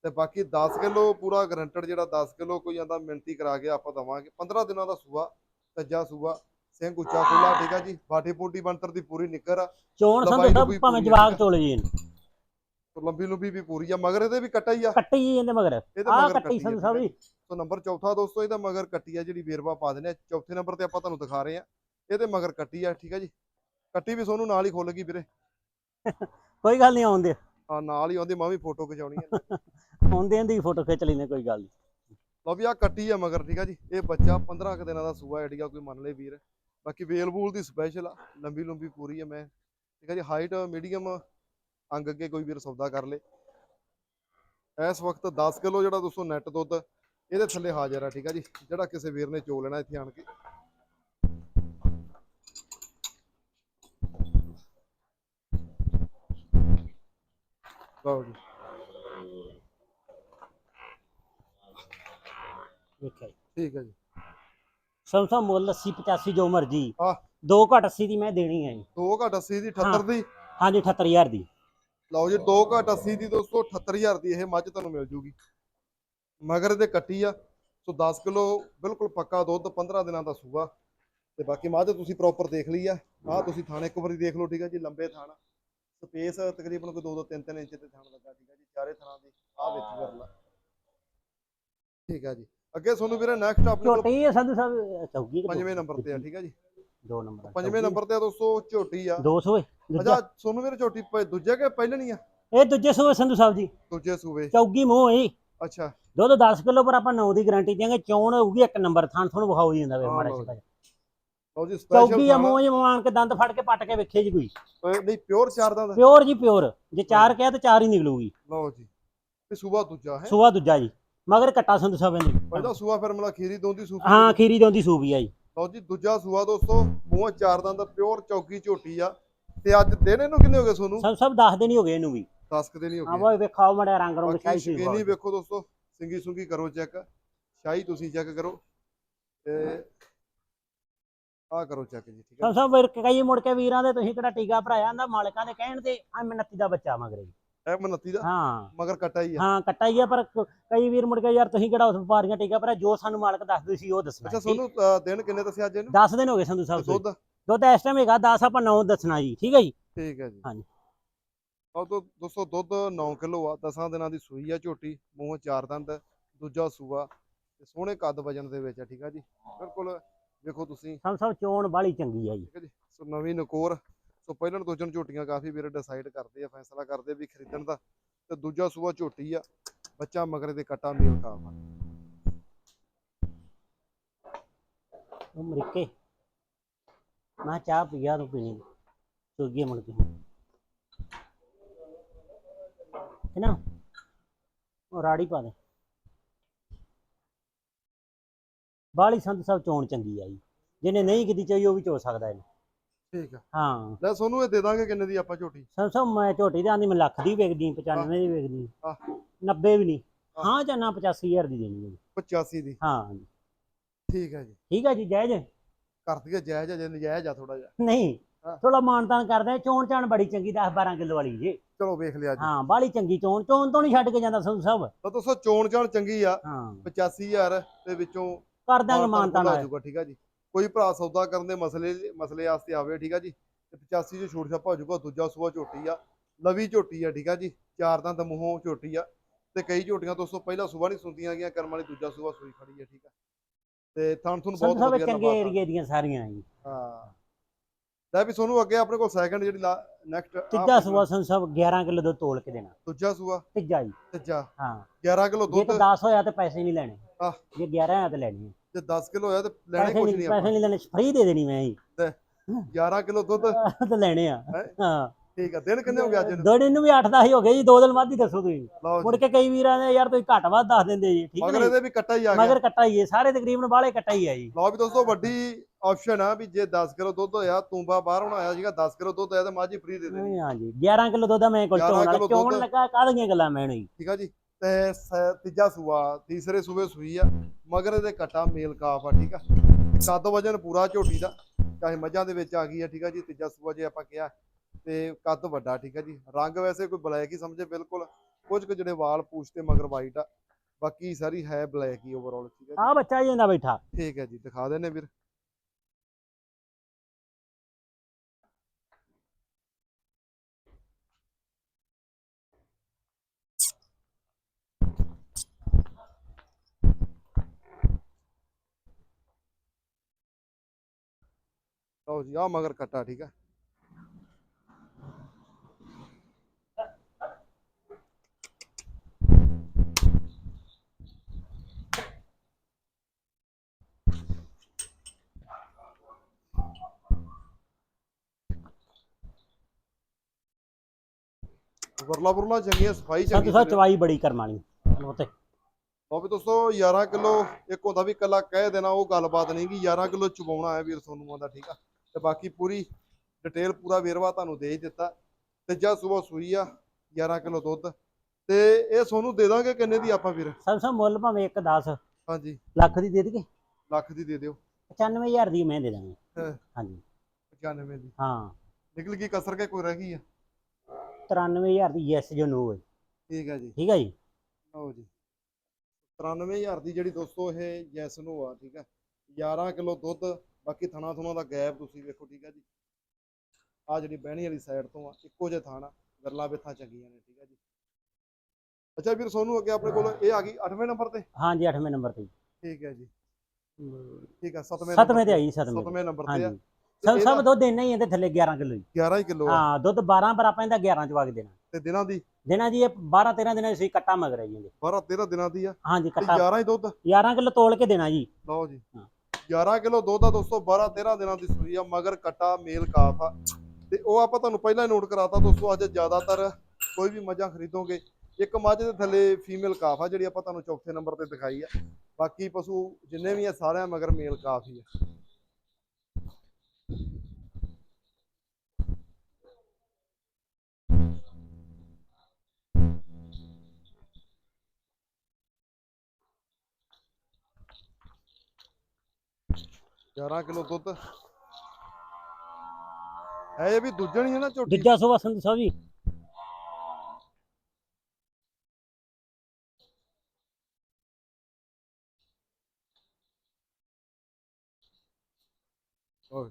ਤੇ ਬਾਕੀ 10 ਕਿਲੋ ਪੂਰਾ ਗਰੰਟਡ ਜਿਹੜਾ 10 ਕਿਲੋ ਕੋਈ ਆਂਦਾ ਮਿਣਤੀ ਕਰਾ ਕੇ ਆਪਾਂ ਦਵਾਂਗੇ। 15 ਦਿਨਾਂ ਦਾ ਸੂਆ ਤੱਜਾ ਸੂਆ। ਸਿੰਘ ਉੱਚਾ ਖੁੱਲਾ ਠੀਕ ਆ ਜੀ। ਬਾਟੀ ਪੂਟੀ ਬੰਤਰ ਦੀ ਪੂਰੀ ਨਿੱਕਰ ਆ। ਚੋਣ ਸੰਧੂ ਸਾਹਿਬ ਭਾਵੇਂ ਜਵਾਗ। ਚੋਲ ਜੀ ਲੰਬੀ ਲੰਬੀ ਵੀ ਪੂਰੀ ਆ ਮਗਰ ਇਹਦੇ ਵੀ ਕੱਟਾ ਹੀ ਆ। ਕੱਟੀ ਜੀ ਇਹਦੇ ਮਗਰ। ਮਗਰ ਕੱਟੀ ਸੰਧੂ ਆ ਸਾਹਿਬ ਜੀ। ਸੋ ਨੰਬਰ ਚੌਥਾ ਦੋਸਤੋ ਇਹਦਾ ਮਗਰ ਕੱਟੀ ਆ ਜਿਹੜੀ ਵੇਰਵਾ ਪਾ ਦਿੰਦੇ ਆ। ਚੌਥੇ ਨੰਬਰ ਤੇ ਆਪਾਂ ਤੁਹਾਨੂੰ ਦਿਖਾ ਰਹੇ ਆ। ਇਹਦੇ ਮਗਰ ਕੱਟੀ ਆ ਠੀਕ ਆ ਜੀ। ਕੱਟੀ ਵੀ ਤੁਹਾਨੂੰ ਨਾਲ ਹੀ ਖੁੱਲ ਗਈ ਵੀਰੇ। ਕੋਈ ਗੱਲ ਨਹੀਂ ਆਉਂਦੇ ਆ। ਨਾਲ ਹੀ ਆਉਂਦੀ ਮੈਂ ਵੀ ਫੋਟੋ ਖਿਚਾਉਣੀ ਆ। ਆਉਂਦੇ ਦੀ ਫੋਟੋ ਖਿੱਚ ਲੈਂਦੇ ਕੋਈ ਗੱਲ ਨਹੀਂ ਲਓ ਵੀ ਆ ਕੱਟੀ ਆ ਮਗਰ ਠੀਕ ਆ ਜੀ। ਇਹ ਬੱਚਾ 15 ਕੁ ਦਿਨਾਂ ਦਾ ਸੂਆ ਐਡੀਆ ਕੋਈ ਮੰਨ ਲੇ ਵੀਰ। ਬਾਕੀ ਵੇਲ ਬੂਲ ਦੀ ਸਪੈਸ਼ਲ ਆ ਲੰਬੀ ਲੰਬੀ ਪੂਰੀ ਆ ਮੈਂ। ਠੀਕ ਆ ਜੀ ਹਾਈਟ ਮੀਡੀਅਮ ਅੰਗ ਅੱਗੇ ਕੋਈ ਵੀਰ ਸੌਦਾ ਕਰ ਲੇ। ਇਸ ਵਕਤ 10 ਕਿਲੋ ਜਿਹੜਾ ਦੋਸਤੋ ਨੈਟ ਦੁੱਧ ਇਹਦੇ ਥੱਲੇ ਹਾਜ਼ਰ ਆ ਠੀਕ ਆ ਜੀ। ਜਿਹੜਾ ਕਿਸੇ ਵੀਰ ਨੇ ਚੋ ਲੈਣਾ ਇੱਥੇ ਆਣ ਕੇ। ਲਓ ਜੀ। ਠੀਕ ਹੈ ਜੀ। ਸਮਸਾ ਮੁੱਲ 80 85 ਜੋ ਮਰਜ਼ੀ। ਆਹ। ਦੋ ਘੱਟ 80 ਦੀ ਮੈਂ ਦੇਣੀ ਹੈ ਜੀ। 2 ਘੱਟ 80 ਦੀ 78 ਦੀ? ਹਾਂਜੀ 78000 ਦੀ। ਲਓ ਜੀ 2 ਘੱਟ 80 ਦੀ ਦੋਸਤੋ 78000 ਦੀ ਇਹ ਮੱਝ ਤੁਹਾਨੂੰ ਮਿਲ ਜੂਗੀ। ਮਗਰ ਇਹਦੇ ਕੱਟੀ ਆ। ਸੋ 10 ਕਿਲੋ ਬਿਲਕੁਲ ਪੱਕਾ ਦੁੱਧ 15 ਦਿਨਾਂ ਦਾ ਸੂਆ। ਤੇ ਬਾਕੀ ਮੱਝ ਤੁਸੀਂ ਪ੍ਰੋਪਰ ਦੇਖ ਲਈ ਆ। ਆਹ ਤੁਸੀਂ ਥਾਣ ਇੱਕ ਵਾਰੀ ਦੇਖ ਲਓ ਠੀਕ ਹੈ ਜੀ ਲੰਬੇ ਥਾਣ। ਸਪੇਸ ਤਕਰੀਬਨ ਕੋਈ 2 ਤੋਂ 3 3 ਇੰਚ ਤੇ ਥਾਣ ਲੱਗਾ ਠੀਕ ਹੈ ਜੀ ਚਾਰੇ ਥਾਂ ਦੀ। ਆਹ ਵਿੱਚ ਵਰਲਾ ਠੀਕ ਹੈ ਜੀ। ਅੱਗੇ ਤੁਹਾਨੂੰ ਵੀਰੇ ਨੈਕਸਟ ਆਪਣੇ ਕੋਲ ਝੋਟੀ ਹੈ ਸੰਧੂ ਸਾਹਿਬ ਚੌਕੀ ਕਿ ਪੰਜਵੇਂ ਨੰਬਰ ਤੇ ਆ ਠੀਕ ਹੈ ਜੀ। ਦੋ ਨੰਬਰ ਪੰਜਵੇਂ ਨੰਬਰ ਤੇ ਆ ਦੋਸਤੋ ਝੋਟੀ ਆ। 200 ਅੱਛਾ ਸੋਨੂੰ ਵੀਰੇ ਝੋਟੀ ਦੂਜੇ ਕਿ ਪਹਿਲਣੀ ਆ? ਇਹ ਦੂਜੇ ਸੂਏ ਸੰਧੂ ਸਾਹਿਬ ਜੀ। ਦੂਜੇ ਸੂਵੇ ਚੌਗੀ ਮੂੰਹ ਹੈ ਅੱਛਾ। ਦੁੱਧ 10 ਕਿਲੋ ਪਰ ਆਪਾਂ 9 ਦੀ ਗਾਰੰਟੀ ਦਿਆਂਗੇ ਚੌਣ ਹੋਊਗੀ ਇੱਕ ਨੰਬਰ ਥਾਂ ਤੁਹਾਨੂੰ ਵਿਖਾਓ ਜੀ ਜਾਂਦਾ ਵੇ ਮਾੜਾ ਜਿਹਾ ਲਓ ਜੀ ਸਪੈਸ਼ਲ ਚੌਗੀ ਆ ਮੂੰਹ ਜੀ ਮਾਨ ਕੇ ਦੰਦ ਫੜ ਕੇ ਪੱਟ ਕੇ ਵੇਖੇ ਜੀ ਕੋਈ। ਨਹੀਂ ਪਿਓਰ ਚਾਰ ਦਾ ਪਿਓਰ ਜੀ ਪਿਓਰ ਜੇ ਚਾਰ ਕਿਹਾ ਤਾਂ ਚਾਰ ਹੀ ਨਿਕਲੂਗੀ। ਲਓ ਜੀ। ਤੇ ਸੂਬਾ ਦੂਜਾ ਹੈ। ਸੂਆ ਦੂਜਾ ਜੀ। ਮਗਰ ਕੱਟਾ ਸੰਧੂ ਸਾਹਿਬ ਨੇ। ਪਹਿਲਾ ਸੂਆ ਫਿਰ ਮਲਾ ਖੀਰੀ ਦੋਂਦੀ ਸੂਫੀ ਹਾਂ ਖੀਰੀ ਦੋਂਦੀ ਸੂਬੀ ਆ ਜੀ। ਲਓ ਜੀ ਦੂਜਾ ਸੂਆ ਦੋਸਤੋ ਮੂੰਹ ਚਾਰ ਦਾ ਪਿਓਰ ਚੌਕੀ ਝੋਟੀ ਆ। ਤੇ ਅੱਜ ਦਿਨ ਇਹਨੂੰ ਕਿੰਨੇ ਹੋ ਗਏ ਤੁਹਾਨੂੰ ਸਭ ਸਭ ਦੱਸ ਦੇਣੀ ਹੋ ਗਏ ਇਹਨੂੰ ਵੀ। 10 ਕੁ ਦਿਨ ਹੀ ਹੋ ਹਾਂ ਗਏ। ਬਈ ਵੇਖਾਓ ਮੜਿਆ ਰੰਗ ਸ਼ਾਹੀ ਸ਼ਕੀਨੀ ਸੀ ਵੇਖੋ ਦੋਸਤੋ ਸਿੰਗੀ ਸੁੰਗੀ ਕਰੋ ਚੈੱਕ। ਸ਼ਾਹੀ ਤੁਸੀਂ ਚੈੱਕ ਕਰੋ। ਤੇ ਆਹ ਕਰੋ ਚੈੱਕ ਜੀ ਠੀਕ ਹੈ। ਸਭ ਸਭ ਕਈ ਮੁੜ ਕੇ ਵੀਰਾਂ ਦੇ ਤੁਸੀਂ ਕਿਹੜਾ ਟੀਕਾ ਭਰਾਇਆ ਆਂਦਾ ਮਾਲਕਾਂ ਦੇ ਕਹਿਣ ਤੇ ਆ ਮਨੱਤੀ ਦਾ ਬੱਚਾ ਮਗਰੇ। ਇਹ ਮਨਤੀ ਦਾ ਹਾਂ। ਮਗਰ ਕਟਾ ਹੀ ਆ। ਹਾਂ ਕੱਟਾ ਹੀ ਆ ਪਰ ਕ- ਕਈ ਵੀਰ ਮੁੜ ਕੇ ਯਾਰ ਤੁਸੀਂ ਕਿਹੜਾ ਉਸ ਵਪਾਰੀਆਂ ਟੀਕਾ ਭਰਾਇਆ ਜੋ ਸਾਨੂੰ ਮਾਲਕ ਦੱਸਦੇ ਸੀ ਉਹ ਦੱਸਣਾ ਅੱਛਾ ਜੀ। ਤੁਹਾਨੂੰ ਅਹ, ਦਿਨ ਕਿੰਨੇ ਦੱਸਿਆ ਅੱਜ ਇਹਨੂੰ? 10 ਦਿਨ ਹੋ ਗਏ ਸੰਧੂ ਸਾਹਿਬ। ਦੁੱਧ? ਦੁੱਧ ਇਸ ਟਾਈਮ ਹੈਗਾ 10 ਆਪਾਂ 9 ਦੱਸਣਾ ਜੀ ਠੀਕ ਹੈ ਜੀ? ਠੀਕ ਹੈ ਜੀ। ਹਾਂਜੀ। ਉਹ ਤੋਂ ਦੋਸਤੋ ਦੁੱਧ 9 ਕਿਲੋ ਆ 10 ਦਿਨਾਂ ਦੀ ਸੂਈ ਆ ਝੋਟੀ ਮੂੰਹ ਚਾਰ ਦੰਦ ਦੂਜਾ ਸੂਆ ਤੇ ਸੋਹਣੇ ਕੱਦ ਵਜਨ ਦੇ ਵਿੱਚ ਆ ਠੀਕ ਆ ਜੀ? ਬਿਲਕੁਲ ਵੇਖੋ ਤੁਸੀਂ। ਸਭ ਸਭ ਚੋਣ ਬਾਲੀ ਚੰਗੀ ਆ ਜੀ। ਠੀਕ ਹੈ ਜੀ। ਸੋ ਨਵੀਂ ਨਕੋਰ ਸੋ ਪਹਿਲਾਂ ਦੂਜਨ ਝੋਟੀਆਂ ਕਾਫੀ ਵੀਰ ਡਿਸਾਈਡ ਕਰਦੇ ਆ, ਫੈਸਲਾ ਕਰਦੇ ਵੀ ਖਰੀਦਣ ਦਾ ਤੇ ਦੂਜਾ ਸੂਆ ਝੋਟੀ ਆ, ਬੱਚਾ ਮਗਰੇ ਦੇ ਕਟਾ ਮੇਲ ਕਾਫ ਆ ਉਹ ਮੈਂ ਚਾਹ ਪੀਆ, ਤੂੰ ਪੀਣੀ ਚੁੱਗੀ ਮੁੜ ਕੇ। ਹੈ ਨਾ? ਉਹ ਰਾੜੀ ਪਾ ਦੇ। ਬਾਲੀ ਸੰਤ ਸਾਹਿਬ ਚੋਣ ਚੰਗੀ ਆ ਜੀ। ਜਿਹਨੇ ਨਹੀਂ ਕੀਤੀ ਚਾਹੀ ਉਹ ਵੀ ਚੋ ਸਕਦਾ ਇਹਨੂੰ। ਠੀਕ ਆ। ਹਾਂ। ਲੈ ਸੋਨੂੰ ਇਹ ਦੇ ਦਾਂਗੇ ਕਿੰਨੇ ਦੀ ਆਪਾਂ ਝੋਟੀ? ਸੰਤ ਸਾਹਿਬ ਮੈਂ ਝੋਟੀ ਦੇ ਆਂਦੀ ਮੈਂ ਲੱਖ ਦੀ ਵੇਚਦੀ 95 ਦੀ ਵੇਚਦੀ। ਹਾਂ। 90 ਵੀ ਨਹੀਂ। ਹਾਂ। ਹਾਂ ਜਾਂ ਨਾ 85000 ਦੀ ਦੇਣੀ ਹੈ ਜੀ। 85 ਦੀ। ਹਾਂ। ਜੀ। ਠੀਕ ਹੈ ਜੀ। ਠੀਕ ਆ ਜੀ ਜਾਇਜ਼? ਹੈ? ਕਰ ਦਈਏ ਜਾਇਜ਼ ਆ ਜੇ ਨਜਾਇਜ਼ ਆ ਥੋੜਾ ਜਿਹਾ। ਨਹੀਂ। ਹਾਂ। ਥੋੜਾ ਮਾਨਤਾਨ ਕਰਦੇ ਆ, ਚੋਣ ਚਾਣ ਬੜੀ ਚੰਗੀ 10 12 ਕਿਲੋ ਵਾਲੀ ਜੀ। ਚਲੋ ਵੇਖ ਲਿਆ ਜੀ। ਹਾਂ ਬਾਲੀ ਚੰਗੀ ਚੋਣ। ਚੋਣ ਤੋਂ ਨਹੀਂ ਛੱਡ ਕੇ ਜਾਂਦਾ ਸੰਧੂ ਸਾਹਿਬ। ਤਾਂ ਦੋਸਤੋ ਚੋਣ ਚਾਣ ਚੰਗੀ ਆ। ਹਾਂ। 85000 ਦੇ ਵਿੱਚੋਂ ਕਰ ਦਾਂਗੇ ਮਾਨਤਾਨ ਹੋ ਜਾਊਗਾ ਠੀਕ ਆ ਜੀ। ਕੋਈ ਭਰਾ ਸੌਦਾ ਕਰਨ ਦੇ ਮਸਲੇ ਮਸਲੇ ਵਾਸਤੇ ਆਵੇ ਠੀਕ ਆ ਜੀ? ਤੇ 85 ਚ ਛੋਟ ਛਾਪਾ ਹੋ ਜਾਊਗਾ ਦੂਜਾ ਸੂਆ ਝੋਟੀ ਆ ਲਵੀ ਝੋਟੀ ਆ ਠੀਕ ਆ ਜੀ? ਚਾਰ ਦੰਦ ਮੂੰਹੋਂ ਝੋਟੀ ਆ ਤੇ ਕਈ ਝੋਟੀਆਂ ਦੋਸਤੋ ਪਹਿਲਾਂ ਸੂਆ ਨਹੀਂ ਸੁਣਦੀਆਂ ਗਈਆਂ ਕਰਮ ਵਾਲੀ ਦੂਜਾ ਸੂਆ ਸੂਈ ਖੜੀ ਆ ਠੀਕ ਆ। ਤੇ ਥਣ ਤੁਹਾਨੂੰ ਬਹੁਤ ਵਧੀਆ ਚੰਗੇ ਏਰੀਏ ਦੀਆਂ ਸਾਰੀਆਂ ਜੀ। ਹਾਂ। ਲੈ ਵੀ ਤੁਹਾਨੂੰ ਅੱਗੇ ਆਪਣੇ ਕੋਲ ਸੈਕੰਡ ਜਿਹੜੀ ਨੈਕਸਟ ਤੀਜਾ ਸੂਆ ਸੰਧੂ ਸਾਹਿਬ 11 ਕਿਲੋ ਦੁੱਧ ਤੋਲ ਕੇ ਦੇਣਾ। ਦੂਜਾ ਸੂਆ? ਤੀਜਾ ਜੀ। ਤੀਜਾ। ਹਾਂ। 11 ਕਿਲੋ ਜੇ ਦੁੱਧ? ਤਾਂ 10 ਹੋਇਆ ਤੇ ਪੈਸੇ ਨਹੀਂ ਲੈਣੇ। ਆਹ। ਜੇ 11 ਹੋਇਆ ਤੇ ਲੈਣੇ ਆ। ਤੇ 10 ਕਿਲੋ ਹੋਇਆ ਤੇ ਲੈਣੇ ਪੈਸੇ ਕੁਝ ਨਹੀਂ ਨਹੀਂ ਪੈਸੇ ਆਪਾਂ ਨਹੀਂ ਲੈਣੇ ਫ੍ਰੀ ਦੇ ਦੇਣੀ ਮੈਂ ਜੀ। 11 ਕਿਲੋ ਦੁੱਧ। ਤੇ ਲੈਣੇ ਆ। ਹੈਂ? ਹਾਂ। ਠੀਕ ਆ ਦਿਨ ਕਿੰਨੇ ਹੋ ਗਏ ਅੱਜ ਨੂੰ ਦੋੜੇ ਨੂੰ ਵੀ 8-10 ਹੀ ਹੋ ਗਏ ਜੀ ਦੋ ਦਿਨ ਬਾਅਦ ਹੀ ਦੱਸੋ ਤੁਸੀਂ। ਲਓ ਮੁੜ ਜੀ ਕੇ ਕਈ ਵੀਰਾਂ ਨੇ ਯਾਰ ਤੁਸੀਂ ਘੱਟ ਵੱਧ ਦੱਸ ਦਿੰਦੇ ਜੀ ਠੀਕ ਮਗਰ ਹੈ ਇਹਦੇ ਵੀ ਕੱਟਾ ਹੀ ਆ ਗਿਆ। ਮਗਰ ਕੱਟਾ ਹੀ ਹੈ ਸਾਰੇ ਤਕਰੀਬਨ ਬਾਲੇ ਕੱਟਾ ਹੀ ਹੈ ਜੀ। ਲਓ ਵੀ ਦੋਸਤੋ ਵੱਡੀ ਆਪਸ਼ਨ ਆ ਵੀ ਜੇ 10 ਕਿਲੋ ਦੁੱਧ ਹੋਇਆ ਤੂੰਬਾ ਬਾਹਰ ਆਇਆ ਸੀਗਾ 10 ਕਿਲੋ ਦੁੱਧ ਆਇਆ ਤਾਂ ਮਾਝੀ ਫ੍ਰੀ ਦੇ ਦੇਣੀ। ਨਹੀਂ ਹਾਂਜੀ 11 ਕਿਲੋ ਦੁੱਧ ਆ ਮੈਂ ਕੋਲ 11 ਚੋਣ ਵਾਲਾ। ਕਿਲੋ ਚੋਣ ਦੁੱਧ। ਲੱਗਾ ਕਾਹਦੀਆਂ ਗੱਲਾਂ ਮੈਂ ਨਹੀਂ ਠੀਕ ਆ ਜੀ। ਤੇ ਸ- ਤੀਜਾ ਸੂਆ ਤੀਸਰੇ ਸੂਬੇ ਸੂਈ ਆ ਮਗਰ ਇਹਦੇ ਕਟਾ ਮੇਲ ਕਾਫ ਆ ਠੀਕ ਆ? ਤੇ ਕੱਦ ਵਜਨ ਪੂਰਾ ਝੋਟੀ ਦਾ ਚਾਹੇ ਮੱਝਾਂ ਦੇ ਵਿੱਚ ਆ ਗਈ ਆ ਠੀਕ ਆ ਜੀ ਤੀਜਾ ਸੂਆ ਜੇ ਆਪਾਂ ਕਿਹਾ ਤੇ ਕੱਦ ਵੱਡਾ ਠੀਕ ਆ ਜੀ। ਰੰਗ ਵੈਸੇ ਕੋਈ ਬਲੈਕ ਹੀ ਸਮਝੇ ਬਿਲਕੁਲ। ਕੁਝ ਕੁ ਜਿਹੜੇ ਵਾਲ ਪੂਛ ਤੇ ਮਗਰ ਵਾਈਟ ਆ ਬਾਕੀ ਸਾਰੀ ਹੈ ਬਲੈਕ ਹੀ ਓਵਰਆਲ ਠੀਕ ਆ ਜੀ। ਆ ਬੱਚਾ ਜੀ ਇਹਦਾ ਬੈਠਾ। ਠੀਕ ਹੈ ਜੀ ਦਿਖਾ ਦੇਣੇ ਵੀਰ। ਲਓ ਜੀ ਆ ਮਗਰ ਕੱਟਾ ਠੀਕ ਹੈ ਵਰਲਾ ਵਰਲਾ ਚੰਗੀਆਂ ਸਫ਼ਾਈ ਚੰਗੀ ਸਾਹਿਬ ਚਵਾਈ ਬੜੀ ਕਰਮ ਵਾਲੀ ਤੇ ਵੀ ਦੋਸਤੋ 11 ਕਿਲੋ ਇੱਕ ਹੁੰਦਾ ਵੀ ਕੱਲਾ ਕਹਿ ਦੇਣਾ ਉਹ ਗੱਲਬਾਤ ਨਹੀਂ ਕਿ 11 ਕਿਲੋ ਚੁਬਾਉਣਾ ਹੈ ਵੀਰ ਸੋਨੂੰ ਦਾ ਠੀਕ ਆ। ਤੇ ਬਾਕੀ ਪੂਰੀ ਡਿਟੇਲ ਪੂਰਾ ਵੇਰਵਾ ਤੁਹਾਨੂੰ ਦੇ ਹੀ ਦਿੱਤਾ। ਤੀਜਾ ਸੂਬਾ ਸੂਈ ਆ 11 ਕਿਲੋ ਦੁੱਧ। ਤੇ ਇਹ ਸੋਨੂੰ ਦੇ ਦਾਂਗੇ ਕਿੰਨੇ ਦੀ ਆਪਾਂ ਵੀਰ? ਸਭ ਸਭ ਮੁੱਲ ਭਾਵੇਂ 1 10 ਹਾਂਜੀ। ਲੱਖ ਦੀ ਦੇ ਦੇਗੇ ਲੱਖ ਦੀ ਦੇ ਦਿਓ। 95000 ਦੀ ਮੈਂ ਦੇ ਦਾਂਗੇ। ਹਾਂਜੀ। 95 ਦੀ। ਹਾਂ। ਨਿਕਲ ਗਈ ਕਸਰ ਕੇ ਕੋਈ ਰਹਿ ਗਈ ਆ? 93000 ਦੀ ਯੈਸ ਜੋ ਨੋ ਹੈ। ਠੀਕ ਹੈ ਜੀ। ਠੀਕ ਹੈ ਜੀ? ਲਓ ਜੀ। 93000 ਦੀ ਜਿਹੜੀ ਦੋਸਤੋ ਇਹ ਜੈਸ ਨੂੰ ਆ ਠੀਕ ਹੈ 11 ਕਿਲੋ ਦੁੱਧ ਬਾਕੀ ਥਣਾ ਥੁਣਾ ਦਾ ਗੈਪ ਤੁਸੀਂ ਵੇਖੋ ਠੀਕ ਹੈ ਜੀ। ਆ ਜਿਹੜੀ ਬਹਿਣੀ ਵਾਲੀ ਸਾਈਡ ਤੋਂ ਆ ਇੱਕੋ ਜਿਹਾ ਥਾਣਾ ਗੱਲਾਂ ਬਿਥਾਂ ਚੰਗੀਆਂ ਨੇ ਠੀਕ ਹੈ ਜੀ। ਅੱਛਾ ਵੀਰ ਸੋਨੂੰ ਅੱਗੇ ਆਪਣੇ ਕੋਲ ਇਹ ਆ ਗਈ 8ਵੇਂ ਨੰਬਰ ਤੇ? ਹਾਂਜੀ 8ਵੇਂ ਨੰਬਰ ਤੇ ਠੀਕ ਹੈ ਜੀ। ਠੀਕ ਹੈ 7ਵੇਂ 7ਵੇਂ ਤੇ ਆਈ 7ਵੇਂ 7ਵੇਂ ਨੰਬਰ ਤੇ ਆ। ਸਭ ਸਭ ਦੁੱਧ ਇੰਨਾ ਹੀ ਇਹਦੇ ਥੱਲੇ 11 ਕਿਲੋ ਹੀ 11 ਹੀ ਕਿਲੋ ਆ। ਹਾਂ ਦੁੱਧ 12 ਪਰ ਆਪਾਂ ਇਹਦਾ 11 ਚ ਵਗ ਦੇਣਾ। ਤੇ ਦਿਨਾਂ ਦੀ? ਦੇਣਾ ਜੀ ਇਹ 12 13 ਦਿਨਾਂ ਦੀ ਸੂਈ ਕੱਟਾ ਮਗਰ ਹੈ ਜੀ ਇਹਦੇ। 12 13 ਦਿਨਾਂ ਦੀ ਆ। ਹਾਂਜੀ ਕੱਟਾ। 11 ਹੀ ਦੁੱਧ? 11 ਕਿਲੋ ਤੋਲ ਕੇ ਦੇਣਾ ਜੀ। ਲਓ ਜੀ। ਹਾਂ। 11 ਕਿਲੋ ਦੁੱਧ ਆ ਦੋਸਤੋ 12 13 ਦਿਨਾਂ ਦੀ ਸੂਈ ਆ, ਮਗਰ ਕਟਾ ਮੇਲ ਕਾਫ ਆ। ਤੇ ਉਹ ਆਪਾਂ ਤੁਹਾਨੂੰ ਪਹਿਲਾਂ ਹੀ ਨੋਟ ਕਰਾਤਾ ਦੋਸਤੋ, ਅੱਜ ਜ਼ਿਆਦਾਤਰ ਕੋਈ ਵੀ ਮੱਝਾਂ ਖਰੀਦੋਗੇ, ਇੱਕ ਮੱਝ ਦੇ ਥੱਲੇ ਫੀਮੇਲ ਕਾਫ ਆ, ਜਿਹੜੀ ਆਪਾਂ ਤੁਹਾਨੂੰ ਚੌਥੇ ਨੰਬਰ ਤੇ ਦਿਖਾਈ ਆ। ਬਾਕੀ ਪਸ਼ੂ ਜਿੰਨੇ ਵੀ ਆ, ਸਾਰਿਆਂ ਮਗਰ ਮੇਲ ਕਾਫ ਹੀ ਆ। ਗਿਆਰਾਂ ਕਿਲੋ ਦੁੱਧ। ਹੈ ਇਹ ਵੀ ਦੂਜਣ ਹੀ ਨਾ ਝੋਟੀ। ਦੂਜਾ ਸੋਵਾ ਸੰਧੂ ਸਾਹਿਬ ਜੀ। ਚੱਲ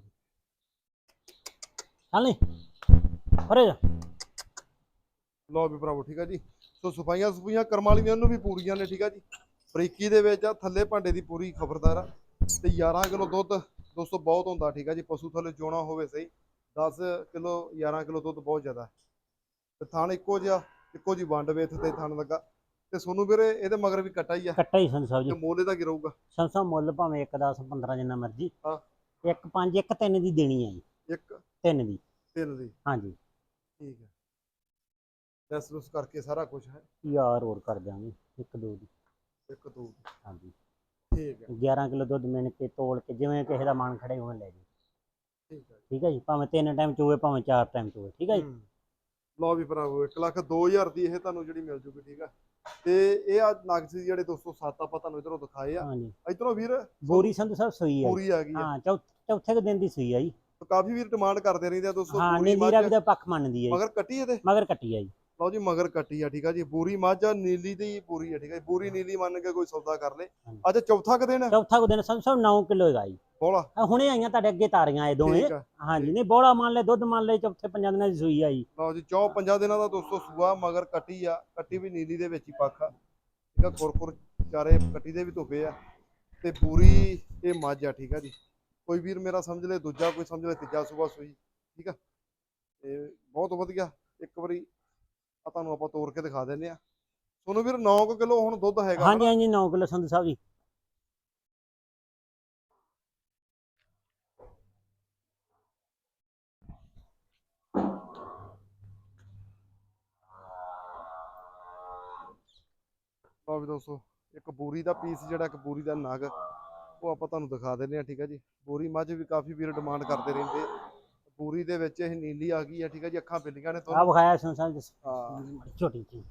ਨੀ ਅਰੇ ਲਓ ਵੀ ਭਰਾਵੋ ਠੀਕ ਆ ਜੀ। ਸੋ ਸਫਾਈਆਂ ਸਫਾਈਆਂ ਕਰਮ ਵਾਲੀਆਂ ਨੂੰ ਵੀ ਪੂਰੀਆਂ ਨੇ ਠੀਕ ਆ ਜੀ। ਬਰੀਕੀ ਦੇ ਵਿੱਚ ਆ ਥੱਲੇ ਭਾਂਡੇ ਦੀ ਪੂਰੀ ਖਬਰਦਾਰ ਆ। ਤੇ 11 ਕਿਲੋ ਦੁੱਧ ਦੋਸਤੋ ਬਹੁਤ ਹੁੰਦਾ ਠੀਕ ਆ ਜੀ? ਪਸ਼ੂ ਥੱਲੇ ਚੋਣਾ ਹੋਵੇ ਸਹੀ 10 ਕਿਲੋ 11 ਕਿਲੋ ਦੁੱਧ ਬਹੁਤ ਜ਼ਿਆਦਾ। ਤੇ ਥਣ ਇੱਕੋ ਜਿਹਾ ਇੱਕੋ ਜੀ ਵੰਡ ਵੇਥ ਤੇ ਥਣ ਲੱਗਾ। ਤੇ ਸੋਨੂੰ ਵੀਰੇ ਇਹਦੇ ਮਗਰ ਵੀ ਕੱਟਾ ਹੀ ਆ। ਕੱਟਾ ਹੀ ਸੰਧੂ ਸਾਹਿਬ ਤੇ ਜੀ ਮੋਲੇ ਦਾ ਕੀ ਰਹੂਗਾ? ਮੁੱਲ ਭਾਵੇਂ 1 10 15 ਜਿੰਨਾ ਮਰਜ਼ੀ। ਹਾਂ। ਇੱਕ 5 ਇੱਕ 3 ਦੀ ਦੇਣੀ ਹੈ ਜੀ। ਇੱਕ? 3 ਦੀ। ਤਿੰਨ ਦੀ। ਹਾਂਜੀ। ਠੀਕ ਹੈ ਲੈਸ ਲੁਸ ਕਰਕੇ ਸਾਰਾ ਕੁਝ ਹੈ। ਯਾਰ ਹੋਰ ਕਰ ਦਿਆਂਗੇ। ਇੱਕ ਦੋ ਦੀ। ਇੱਕ ਦੋ ਦੀ। ਹਾਂਜੀ। ਠੀਕ ਹੈ। 11 ਕਿਲੋ ਦੁੱਧ ਮਿਣ ਕੇ ਤੋਲ ਕੇ ਜਿਵੇਂ ਕਿਸੇ ਦਾ ਮਨ ਖੜੇ ਹੋਣ ਲੈ ਜੀ। ਠੀਕ ਹੈ ਠੀਕ ਹੈ ਜੀ ਭਾਵੇਂ ਤਿੰਨ ਟਾਈਮ ਚੋਵੇ ਭਾਵੇਂ ਚਾਰ ਟਾਈਮ ਚੋਵੇ ਠੀਕ ਹੈ ਜੀ। ਲਓ ਵੀ ਭਰਾਵੋ 1 ਲੱਖ 2000 ਦੀ ਇਹ ਤੁਹਾਨੂੰ ਜਿਹੜੀ ਮਿਲ ਜੂਗੀ ਠੀਕ ਆ ਤੇ ਇਹ ਆ ਨਗਦ ਸੀ ਜਿਹੜੇ ਦੋਸਤੋ ਸੱਤ ਆਪਾਂ ਤੁਹਾਨੂੰ ਇਧਰੋਂ ਦਿਖਾਏ ਆ। ਇਧਰੋਂ ਵੀਰ ਬੋਰੀ ਸੰਧੂ ਸਾਹਿਬ ਸੂਈ ਜੀ। ਪੂਰੀ ਆ ਗਈ ਆ ਹਾਂ ਚੌਥੇ ਕੁ ਦਿਨ ਦੀ ਸੂਈ ਹੈ ਜੀ। ਕਾਫੀ ਵੀਰ ਡਿਮਾਂਡ ਕਰਦੇ ਰਹਿੰਦੇ ਆ ਦੋਸਤੋ ਹਾਂ ਮੱਝ ਰਵੀ ਦਾ ਪੱਖ ਮੰਨਦੀ ਹੈ ਮਗਰ ਕੱਟੀ ਇਹਦੇ? ਮਗਰ ਕੱਟੀ ਹੈ ਜੀ। ਲਓ ਜੀ ਮਗਰ ਕੱਟੀ ਆ ਠੀਕ ਆ ਜੀ। ਪੂਰੀ ਮੱਝ ਆ ਨੀਲੀ ਦੀ ਪੂਰੀ ਆ ਠੀਕ ਆ ਜੀ। ਪੂਰੀ ਨੀਲੀ ਮੰਨ ਕੇ ਕੋਈ ਸੌਦਾ ਕਰ ਲੇ। ਅੱਜ ਚੌਥਾ ਕੁ ਦਿਨ ਆ? ਚੌਥਾ ਕੁ ਦਿਨ ਸੰਧੂ ਸਾਹਿਬ 9 ਕਿਲੋ ਹੈਗਾ ਜੀ। ਬੋਲਾ। ਆਹ ਹੁਣੇ ਆਈਆਂ ਤੁਹਾਡੇ ਅੱਗੇ ਤਾਰੀਆਂ ਇਹ ਦੋਵੇਂ। ਠੀਕ ਆ। ਹਾਂਜੀ ਨਹੀਂ ਬੋੜਾ ਮੰਨ ਲੈ ਦੁੱਧ ਮੰਨ ਲੈ ਚੌਥੇ ਪੰਜਾਂ ਦਿਨਾਂ ਦੀ ਸੂਈ ਆ ਜੀ। ਲਓ ਜੀ ਚੌ ਪੰਜਾਂ ਦਿਨਾਂ ਦਾ ਦੋਸਤੋ ਸੂਆ ਮਗਰ ਕੱਟੀ ਆ। ਕੱਟੀ ਵੀ ਨੀਲੀ ਦੇ ਵਿੱਚ ਹੀ ਪੱਖ ਆ। ਠੀਕ ਆ ਖੁਰਖੁਰ ਚਾਰੇ ਕੱਟੀ ਦੇ ਵੀ ਧੁੱਪੇ ਆ। ਤੇ ਪੂਰੀ ਇਹ ਮੱਝ ਆ ਠੀਕ ਆ ਜੀ। ਕੋਈ ਵੀਰ ਮੇਰਾ ਸਮਝ ਲੈ ਦੂਜਾ ਕੋਈ ਸਮਝ ਲੈ ਤੀਜਾ ਸੂਆ ਸੂਈ ਠੀਕ ਆ। ਤੇ ਬਹੁਤ ਵਧੀਆ। ਇੱਕ ਵਾਰੀ ਆ ਤੁਹਾਨੂੰ ਆਪਾਂ ਤੋੜ ਕੇ ਦਿਖਾ ਦਿੰਦੇ ਆ। ਤੁਹਾਨੂੰ ਵੀਰ 9 ਕਿਲੋ ਹੁਣ ਦੁੱਧ ਹੈਗਾ ਹਾਂਜੀ ਹਾਂਜੀ 9 ਕਿਲੋ ਸੰਧੂ ਸਾਹਿਬ ਜੀ। ਲਓ ਵੀ ਦੋਸਤੋ ਇੱਕ ਬੂਰੀ ਦਾ ਪੀਸ ਜਿਹੜਾ ਇੱਕ ਬੂਰੀ ਦਾ ਨਗ ਉਹ ਆਪਾਂ ਤੁਹਾਨੂੰ ਦਿਖਾ ਦਿੰਦੇ ਆ ਠੀਕ ਆ ਜੀ? ਬੂਰੀ ਮੱਝ ਵੀ ਕਾਫੀ ਵੀਰ ਡਿਮਾਂਡ ਕਰਦੇ ਰਹਿੰਦੇ ਆ। ਬੂਰੀ ਦੇ ਵਿੱਚ ਇਹ ਨੀਲੀ ਆ ਗਈ ਆ ਠੀਕ ਆ ਜੀ ਅੱਖਾਂ ਬਿੱਲੀਆਂ ਨੇ ਆ ਤੁਹਾਨੂੰ। ਵਿਖਾਇਆ ਸੰਧੂ ਸਾਹਿਬ ਜੀ। ਹਾਂ। ਛੋਟੀ ਜੀ।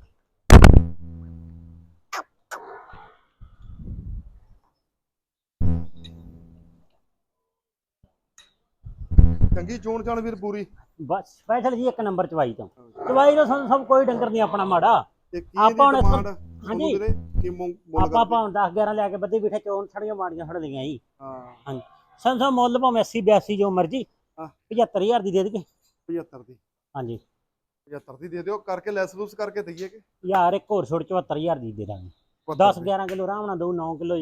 ਚੰਗੀ ਚੋਣ ਚਾਣ ਵੀਰ ਬੂਰੀ ਬਸ ਸਪੈਸ਼ਲ ਜੀ ਇੱਕ ਨੰਬਰ ਚਵਾਈ ਤੋਂ। ਚਵਾਈ ਦਾ ਸੰਧੂ ਸਾਹਿਬ ਕੋਈ ਡੰਗਰ ਨਹੀਂ ਆਪਣਾ ਮਾੜਾ। ਤੇ ਕੀ ਆਪਾਂ ਹੁਣ ਡਿਮਾਂਡ ਹਾਂਜੀ। ਵੀਰੇ? ਕੀ ਮੁੱਲ ਆਪਾਂ ਕਰਦੇ? ਭਾਵੇਂ 10 11 ਲਿਆ ਕੇ ਬੱਦੀ ਬਿਠੇ ਚੋਣ ਛੜੀਆਂ ਮਾੜੀਆਂ ਛੜ ਲਈਆਂ ਜੀ। ਹਾਂ। ਸਾਹਿਬ ਮੁੱਲ ਭਾਵੇਂ 80 82 ਜੋ ਮਰਜ਼ੀ ਹਾਂ। 75000 ਦੀ ਦੇ ਦੇਗੇ 75 ਦੀ। ਹਾਂਜੀ। 75 ਦੀ ਦੇ ਦਿਓ। ਕਰਕੇ ਲੈਸ ਲੂਸ ਕਰਕੇ ਦਈਏ ਕਿ? ਯਾਰ ਇੱਕ ਹੋਰ ਛੋੜ 74000 ਦੀ ਦੇ ਦਾਂਗੇ। 10 11 ਕਿਲੋ ਆਰਾਮ ਨਾਲ ਦੋ 9 ਕਿਲੋ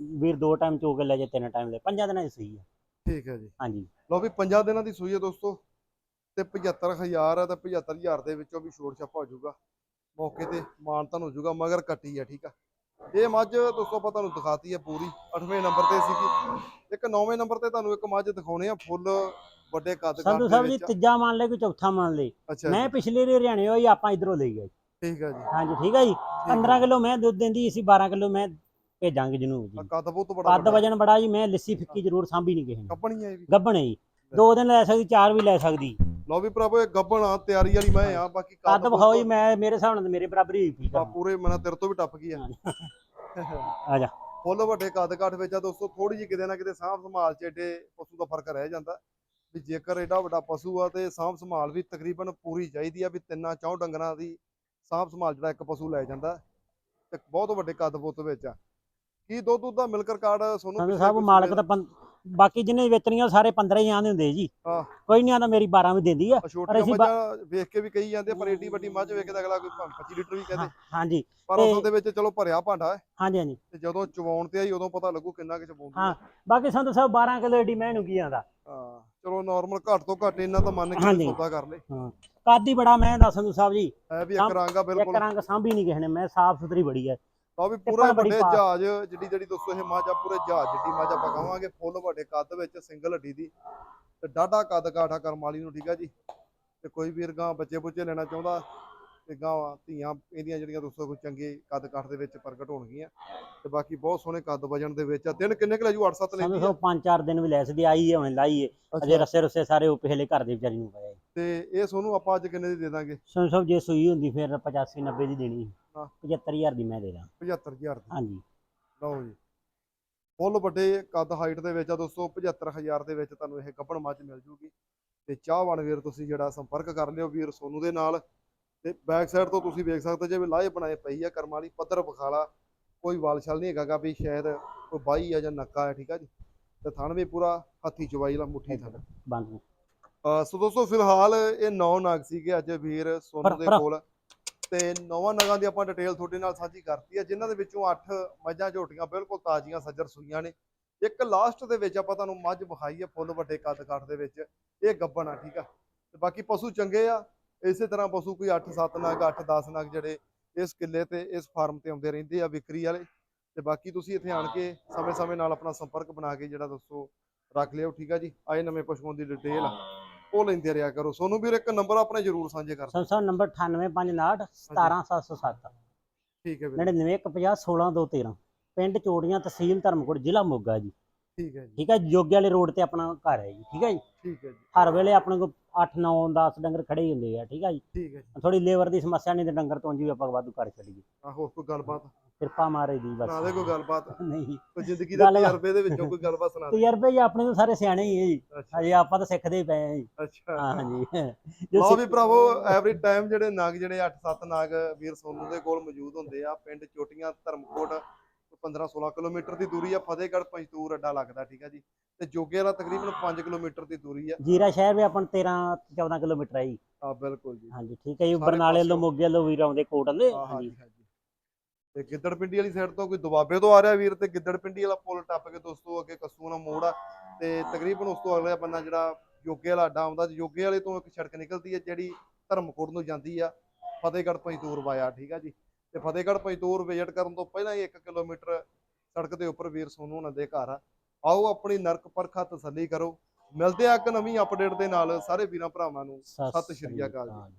ਵੀਰ ਦੋ ਟਾਈਮ ਚੋ ਕੇ ਲੈ ਜੇ ਤਿੰਨ ਟਾਈਮ ਲੈ। ਪੰਜਾਂ ਦਿਨਾਂ ਦੀ ਸਹੀ ਹੈ ਠੀਕ ਹੈ ਜੀ। ਹਾਂਜੀ। ਲਓ ਵੀ ਪੰਜਾਂ ਦਿਨਾਂ ਦੀ ਸੂਈ ਹੈ ਦੋਸਤੋ। ਤੇ 75000 ਹੈ ਤਾਂ 75000 ਦੇ ਵਿੱਚੋਂ ਵੀ ਛੋੜ ਛਾਪਾ ਹੋ ਜਾਊਗਾ। ਮੌਕੇ ਤੇ ਮਾਨਤਨ ਹੋ ਜਾਊਗਾ ਮਗਰ ਕੱਟੀ ਆ ਠੀਕ ਆ। ਇਹ ਮੱਝ ਦੋਸਤੋ ਆਪਾਂ ਤੁਹਾਨੂੰ ਦਿਖਾਤੀ ਹੈ ਪੂਰੀ। 8ਵੇਂ ਨੰਬਰ ਤੇ ਸੀਗੀ। ਇੱਕ 9ਵੇਂ ਨੰਬਰ ਤੇ ਤੁਹਾਨੂੰ ਇੱਕ ਮੱਝ ਦਿਖਾਉਣੇ ਆ ਫੁੱਲ ਵੱਡੇ ਕੱਦ ਸੰਧੂ ਦੇ ਸਾਹਿਬ ਜੀ ਤੀਜਾ ਮੰਨ ਲੈ ਕੋਈ ਚੌਥਾ ਮੰਨ ਲੈ ਮੈਂ ਜੀ, ਪਿਛਲੇ ਰੇ ਹਰਿਆਣੇ ਹੋਈ ਆਪਾਂ ਇਧਰੋਂ ਲਈ ਗਏ। ਠੀਕ ਹੈ ਜੀ। ਹਾਂਜੀ ਠੀਕ ਹੈ ਜੀ। 15 ਕਿਲੋ ਮੈਂ ਦੁੱਧ ਦਿੰਦੀ ਸੀ 12 ਕਿਲੋ ਮੈਂ ਭੇਜਾਂਗੇ ਜਨੂਬ ਜੀ। ਕੱਦ ਬਹੁਤ ਬੜਾ ਕੱਦ ਵਜਨ ਬੜਾ ਜੀ ਮੈਂ ਲੱਸੀ ਫਿੱਕੀ ਜ਼ਰੂਰ ਸਾਂਭੀ ਨਹੀਂ ਕਿਸੇ ਨੇ। ਕੰਪਨੀ ਹੈ ਇਹ ਵੀ। ਗੱਭਣ। ਹੈ ਜੀ ਦੋ ਦਿਨ ਲੈ ਸਕਦੀ ਚਾਰ ਵੀ ਲੈ ਸਕਦੀ। ਲਓ ਵੀ ਭਰਾਵੋ ਇਹ ਗੱਬਣ ਆ ਤਿਆਰੀ ਵਾਲੀ ਮੈਂ ਆ ਬਾਕੀ ਕੱਦ ਵਿਖਾਓ ਜੀ ਮੈਂ ਮੇਰੇ ਹਿਸਾਬ ਨਾਲ ਤਾਂ ਮੇਰੇ ਬਰਾਬਰ ਹੀ ਆ। ਪੂਰੇ ਮਨਾ ਤੇਰੇ ਤੋਂ ਵੀ ਟੱਪ ਗਈ ਆ। ਆ ਜਾ ਫੁੱਲ ਵੱਡੇ ਕੱਦ ਕਾਠ ਵਿੱਚ ਆ ਦੋਸਤੋ ਥੋੜੀ ਜਿਹੀ ਕਿਤੇ ਨਾ ਕਿਤੇ ਸਾਂਭ ਸੰਭਾਲ ਚ ਏਡੇ ਪਸ਼ੂ ਦਾ ਫ਼ਰਕ ਰਹਿ ਜਾਂਦਾ। ਵੀ ਜੇਕਰ ਏਡਾ ਵੱਡਾ ਪਸ਼ੂ ਆ ਤੇ ਸਾਂਭ ਸੰਭਾਲ ਵੀ ਤਕਰੀਬਨ ਪੂਰੀ ਚਾਹੀਦੀ ਆ ਵੀ ਤਿੰਨਾਂ ਚੌਂ ਡੰਗਰਾਂ ਦੀ ਸਾਂਭ ਸੰਭਾਲ ਜਿਹੜਾ ਇੱਕ ਪਸ਼ੂ ਲੈ ਜਾਂਦਾ। ਤੇ ਬਹੁਤ ਵੱਡੇ ਕੱਦ ਬੁੱਤ ਵਿੱਚ ਆ। ਕੀ ਦੁੱਧ ਦੁੱਧ ਦਾ ਮਿਲਕ ਰਿਕਾਰਡ ਸੋਨੂੰ ਸਾਹਿਬ ਮਾਲਕ ਪੰ- ਬਾਕੀ ਜਿੰਨੇ ਵੇਚਣੀਆਂ ਉਹ ਸਾਰੇ 15 ਹੀ ਆਂਦੇ ਹੁੰਦੇ ਜੀ। ਹਾਂ। ਕੋਈ ਨਹੀਂ ਆਂਦਾ ਮੇਰੀ 12 ਵੀ ਦਿੰਦੀ ਆ। ਦਾ? ਛੋਟੀਆਂ ਅਸੀਂ ਬਾ- ਵੇਖ ਕੇ ਵੀ ਕਹੀ ਜਾਂਦੇ ਆ, ਪਰ ਏਡੀ ਵੱਡੀ ਮੱਝ ਵੇਖ ਕੇ ਤਾਂ ਅਗਲਾ ਕੋਈ ਭਾਵੇਂ 25 ਲੀਟਰ ਵੀ ਕਹਦੇ। ਹਾਂਜੀ। ਪਰ ਤੇ- ਅਸਲ ਦੇ ਵਿੱਚ ਚਲੋ ਭਰਿਆ ਭਾਂਡਾ ਹੈ। ਹਾਂਜੀ ਹਾਂਜੀ। ਤੇ ਜਦੋਂ ਚਵਾਉਣ ਤੇ ਆਈ ਉਦੋਂ ਪਤਾ ਲੱਗੂ ਕਿੰਨਾ ਕਿ ਚਵਾਉਂਦੀ ਹਾਂ। ਬਾਕੀ ਸੰਤ ਸਾਹਿਬ 12 ਕਿਲੋ ਏਡੀ ਮੈਂ ਨੂੰ ਕੀ ਆਂਦਾ ਹਾਂ। ਚਲੋ ਨਾਰਮਲ ਘੱਟ ਤੋਂ ਘੱਟ ਇੰਨਾ ਤਾਂ ਮੰਨ ਕੇ ਹਾਂਜੀ। ਸੌਦਾ ਕਰ ਲੈ। ਕੱਦ ਹੀ ਬੜਾ ਮੈਂ ਦੱਸ ਸੰਧੂ ਸਾਹਿਬ ਜੀ। ਹੈ ਵੀ ਇੱਕ ਰੰਗ ਆ ਇੱਕ ਬਿਲਕੁਲ। ਰੰਗ ਸਾਂਭੀ ਨਹੀਂ ਕਿਸੇ ਨੇ। ਮੈਂ ਸਾਫ਼ ਸੁਥਰੀ ਬੜੀ ਹੈ ਤਾਂ ਵੀ ਪੂਰੇ ਵੱਡੇ ਜਹਾਜ਼ ਜਿਹੜੀ ਜਿਹੜੀ ਦੋਸਤੋ ਇਹ ਮਾਜਾ ਪੂਰੇ ਜਹਾਜ਼ ਜਿੱਡੀ ਮਾਜਾ ਪਕਾਵਾਂਗੇ ਫੁੱਲ ਵੱਡੇ ਕੱਦ ਵਿੱਚ ਸਿੰਗਲ ਹੱਡੀ ਦੀ। ਤੇ ਡਾਢਾ ਕੱਦ ਕਾਠਾ ਕਰਮ ਵਾਲੀ ਨੂੰ ਠੀਕ ਆ ਜੀ? ਤੇ ਕੋਈ ਵੀਰ ਗਾਂ ਬੱਚੇ ਬੁੱਚੇ ਲੈਣਾ ਚਾਹੁੰਦਾ ਤੇ ਗਾਂ ਧੀਆਂ ਇਹਦੀਆਂ ਜਿਹੜੀਆਂ ਦੋਸਤੋ ਕੋਈ ਚੰਗੇ ਕੱਦ ਕਾਠ ਦੇ ਵਿੱਚ ਪ੍ਰਗਟ ਹੋਣਗੀਆਂ। ਤੇ ਬਾਕੀ ਬਹੁਤ ਸੋਹਣੇ ਕੱਦ ਵਜਣ ਦੇ ਵਿੱਚ ਆ। ਦਿਨ ਕਿੰਨੇ ਕੁ ਲੈ ਜੂ? 8-7 ਸੰਧੂ ਲੈਂਦੀ ਆ ਸਾਹਿਬ ਪੰਜ ਚਾਰ ਦਿਨ ਵੀ ਲੈ ਸਕਦੀ ਆਈ ਹੈ ਹੁਣ ਲਾਈ ਹੈ ਅਜੇ ਰਸੇ ਰਸੇ ਸਾਰੇ ਉਹ ਪਿਛਲੇ ਘਰ ਦੇ ਵਿਚਾਰੀ ਨੂੰ ਪਏ। ਤੇ ਇਹ ਸੋਨੂੰ ਆਪਾਂ ਅੱਜ ਕਿੰਨੇ ਦੀ ਦੇ ਦਾਂਗੇ? ਸੰਧੂ ਸਾਹਿਬ ਜੇ ਸੂਈ ਹੁੰਦੀ ਫਿਰ 85 90 ਦੀ ਦੇਣੀ। ਹਾਂ। 75000 ਦੀ ਮੈਂ ਦੇ ਦਾਂ। 75000 ਦੀ? ਹਾਂਜੀ। ਲਓ ਜੀ। ਫੁੱਲ ਵੱਡੇ ਕੱਦ ਹਾਈਟ ਦੇ ਵਿੱਚ ਆ ਦੋਸਤੋ 75000 ਦੇ ਵਿੱਚ ਤੁਹਾਨੂੰ ਇਹ ਗੱਭਣ ਮੱਝ ਮਿਲ ਜੂਗੀ। ਤੇ ਚਾਹਵਾਨ ਵੀਰ ਤੁਸੀਂ ਜਿਹੜਾ ਸੰਪਰਕ ਕਰ ਲਿਓ ਵੀਰ ਸੋਨੂ ਦੇ ਨਾਲ। ਤੇ ਬੈਕ ਸਾਈਡ ਤੋਂ ਤੁਸੀਂ ਵੇਖ ਸਕਦੇ ਜਿਵੇਂ ਲਾਹੇ ਬਣਾਏ ਪਈ ਆ ਕਰਮ ਵਾਲੀ ਪੱਧਰ ਬਖਾਲਾ ਕੋਈ ਵਾਲ ਛਲ ਨਹੀਂ ਹੈਗਾ ਵੀ ਸ਼ਾਇਦ ਕੋਈ ਬਾਈ ਆ ਜਾਂ ਨੱਕਾ ਹੈ ਠੀਕ ਆ ਜੀ? ਤੇ ਥਣ ਵੀ ਪੂਰਾ ਹੱਥੀ ਚਵਾਈ ਵਾਲਾ ਮੁੱਠੀ ਥਣ। ਬੰਦ। ਅਹ ਸੋ ਦੋਸਤੋ ਫਿਲਹਾਲ ਇਹ ਨੌ ਨਗ ਸੀਗੇ ਅੱਜ ਵੀਰ ਸੋਨੂ ਪਰ- ਦੇ ਪਰ- ਕੋਲ। ਤੇ ਨੌਵਾਂ ਨਗਾਂ ਦੀ ਆਪਾਂ ਡਿਟੇਲ ਤੁਹਾਡੇ ਨਾਲ ਸਾਂਝੀ ਕਰਤੀ ਹੈ, ਜਿਨ੍ਹਾਂ ਦੇ ਵਿੱਚੋਂ 8 ਮੱਝਾਂ ਝੋਟੀਆਂ ਬਿਲਕੁਲ ਤਾਜ਼ੀਆਂ ਸੱਜਰ ਸੂਈਆਂ ਨੇ। ਇੱਕ ਲਾਸਟ ਦੇ ਵਿੱਚ ਆਪਾਂ ਤੁਹਾਨੂੰ ਮੱਝ ਵਿਖਾਈ ਹੈ ਫੁੱਲ ਵੱਡੇ ਕੱਦ ਕਾਠ ਦੇ ਵਿੱਚ, ਇਹ ਗੱਬਣ ਆ, ਠੀਕ ਆ। ਤੇ ਬਾਕੀ ਪਸ਼ੂ ਚੰਗੇ ਆ, ਇਸੇ ਤਰ੍ਹਾਂ ਪਸ਼ੂ ਕੋਈ 8-7 ਨਗ 8-10 ਨਗ ਜਿਹੜੇ ਇਸ ਕਿੱਲੇ ਤੇ, ਇਸ ਫਾਰਮ ਤੇ ਆਉਂਦੇ ਰਹਿੰਦੇ ਆ ਵਿਕਰੀ ਵਾਲੇ। ਤੇ ਬਾਕੀ ਤੁਸੀਂ ਇੱਥੇ ਆਣ ਕੇ ਸਮੇਂ-ਸਮੇਂ ਨਾਲ ਆਪਣਾ ਸੰਪਰਕ ਬਣਾ ਕੇ ਜਿਹੜਾ ਦੱਸੋ ਰੱਖ ਲਿਓ, ਠੀਕ ਆ ਜੀ। ਆਏ ਨਵੇਂ ਪਸ਼ੂਆਂ ਦੀ ਡਿਟੇਲ ਉਹ ਲੈਂਦੇ ਰਿਹਾ ਕਰੋ। ਸੋਨੂੰ ਵੀਰ ਇੱਕ ਨੰਬਰ ਆਪਣੇ ਜਰੂਰ ਸਾਂਝੇ ਕਰ ਸਾਹਿਬ ਨੰਬਰ 98559 17707 ਠੀਕ ਹੈ ਵੀਰ। 9915162213 ਪਿੰਡ ਚੋੜੀਆਂ ਤਹਿਸੀਲ ਧਰਮਕੋਟ ਜ਼ਿਲ੍ਹਾ ਮੋਗਾ ਜੀ। ਠੀਕ ਹੈ ਜੀ। ਠੀਕ ਹੈ ਜੋਗੇ ਵਾਲੇ ਰੋਡ ਤੇ ਆਪਣਾ ਘਰ ਹੈ ਜੀ। ਠੀਕ ਹੈ ਜੀ? ਠੀਕ ਹੈ ਜੀ। ਹਰ ਵੇਲੇ ਆਪਣੇ ਕੋਲ 8 9 10 ਡੰਗਰ ਖੜੇ ਹੀ ਹੁੰਦੇ ਆ। ਠੀਕ ਹੈ ਜੀ? ਠੀਕ ਹੈ ਜੀ। ਥੋੜੀ ਲੇਬਰ ਦੀ ਸਮੱਸਿਆ ਨਹੀਂ ਤੇ ਡੰਗਰ ਤੋਂ ਜੀ ਆਪਾਂ ਵਾਧੂ ਕਰ ਛੱਡੀਏ। ਆ ਹੋਰ ਕੋਈ ਗੱਲਬਾਤ? ਕਿਰਪਾ ਮਾਰੇ ਦੀ ਬਸ। ਦੇ ਕੋਈ ਗੱਲਬਾਤ ਨਹੀਂ। ਕੋਈ ਜ਼ਿੰਦਗੀ ਦੇ ਗੱਲ- ਤਜਰਬੇ ਦੇ ਵਿੱਚੋਂ ਕੋਈ ਗੱਲਬਾਤ ਸੁਣਾ ਦੇ। ਤਜਰਬੇ ਜੀ ਆਪਣੇ ਤੋਂ ਸਾਰੇ ਸਿਆਣੇ ਹੀ ਹੈ ਜੀ। ਅੱਛਾ। ਅਜੇ ਆਪਾਂ ਤਾਂ ਸਿੱਖਦੇ ਹੀ ਪਏ ਆ ਜੀ। ਅੱਛਾ। ਹਾਂਜੀ। ਜੋ ਲਓ ਵੀ ਸਿੱਖ- ਭਰਾਵੋ ਐਵਰੀ ਟਾਈਮ ਜਿਹੜੇ ਨਗ ਜਿਹੜੇ 8-7 ਨਗ ਵੀਰ ਸੋਨੂ ਦੇ ਕੋਲ ਮੌਜੂਦ ਹੁੰਦੇ ਆ ਪਿੰਡ ਚੋਟੀਆਂ ਧਰਮਕੋਟ 15-16 ਕਿਲੋਮੀਟਰ ਦੀ ਦੂਰੀ ਆ ਫਤਿਹਗੜ੍ਹ ਪੰਜਤੂਰ ਅੱਡਾ ਲੱਗਦਾ ਠੀਕ ਆ ਜੀ। ਤੇ ਜੋਗੇ ਵਾਲਾ ਤਕਰੀਬਨ 5 ਕਿਲੋਮੀਟਰ ਦੀ ਦੂਰੀ ਆ। ਜੀਰਾ ਸ਼ਹਿਰ ਵੀ ਆਪਾਂ ਨੂੰ 13 14 ਕਿਲੋਮੀਟਰ ਹੈ ਜੀ। ਆ ਬਿਲਕੁਲ ਜੀ। ਹਾਂਜੀ ਠੀਕ ਹੈ ਜੀ। ਸਾਰੇ ਬਰਨਾਲੇ ਵੱਲੋਂ ਪਾਸਿਓਂ। ਮੋਗੇ ਵੱਲੋਂ ਵੀਰ ਆਉਂਦੇ ਹਾਂ ਹਾਂਜੀ। ਹਾਂਜੀ ਤੇ ਗਿੱਦੜ ਪਿੰਡੀ ਵਾਲੀ ਸਾਈਡ ਤੋਂ ਕੋਈ ਦੁਆਬੇ ਤੋਂ ਆ ਰਿਹਾ ਵੀਰ ਤੇ ਗਿੱਦੜ ਪਿੰਡੀ ਵਾਲਾ ਪੁਲ ਟੱਪ ਕੇ ਦੋਸਤੋ ਅੱਗੇ ਕੱਸੂ ਵਾਲਾ ਮੋੜ ਆ ਤੇ ਤਕਰੀਬਨ ਉਸ ਤੋਂ ਅਗਲੇ ਬੰਨਾ ਜਿਹੜਾ ਜੋਗੇ ਵਾਲਾ ਅੱਡਾ ਆਉਂਦਾ ਜੋਗੇ ਵਾਲੇ ਤੋਂ ਇੱਕ ਸੜਕ ਨਿਕਲਦੀ ਹੈ ਜਿਹੜੀ ਧਰਮਕੋਟ ਨੂੰ ਜਾਂਦੀ ਆ ਫਤਿਹਗੜ੍ਹ ਪੰਜਤੂਰ ਵਾਇਆ ਠੀਕ ਆ ਜੀ? ਤੇ ਫਤਿਹਗੜ੍ਹ ਪੰਜਤੂਰ ਵਿਜ਼ਿਟ ਕਰਨ ਤੋਂ ਪਹਿਲਾਂ ਹੀ 1 ਕਿਲੋਮੀਟਰ ਸੜਕ ਦੇ ਉੱਪਰ ਵੀਰ ਸੋਨੂ ਉਹਨਾਂ ਦੇ ਘਰ ਆ। ਆਓ ਆਪਣੀ ਨਰਕ ਪਰਖਾ ਤਸੱਲੀ ਕਰੋ। ਮਿਲਦੇ ਆ ਇੱਕ ਨਵੀਂ ਅਪਡੇਟ ਦੇ ਨਾਲ ਸਾਰੇ ਵੀਰਾਂ ਭਰਾਵਾਂ ਨੂੰ। ਸਤਿ ਸ਼੍ਰੀ ਅਕਾਲ। ਜੀ।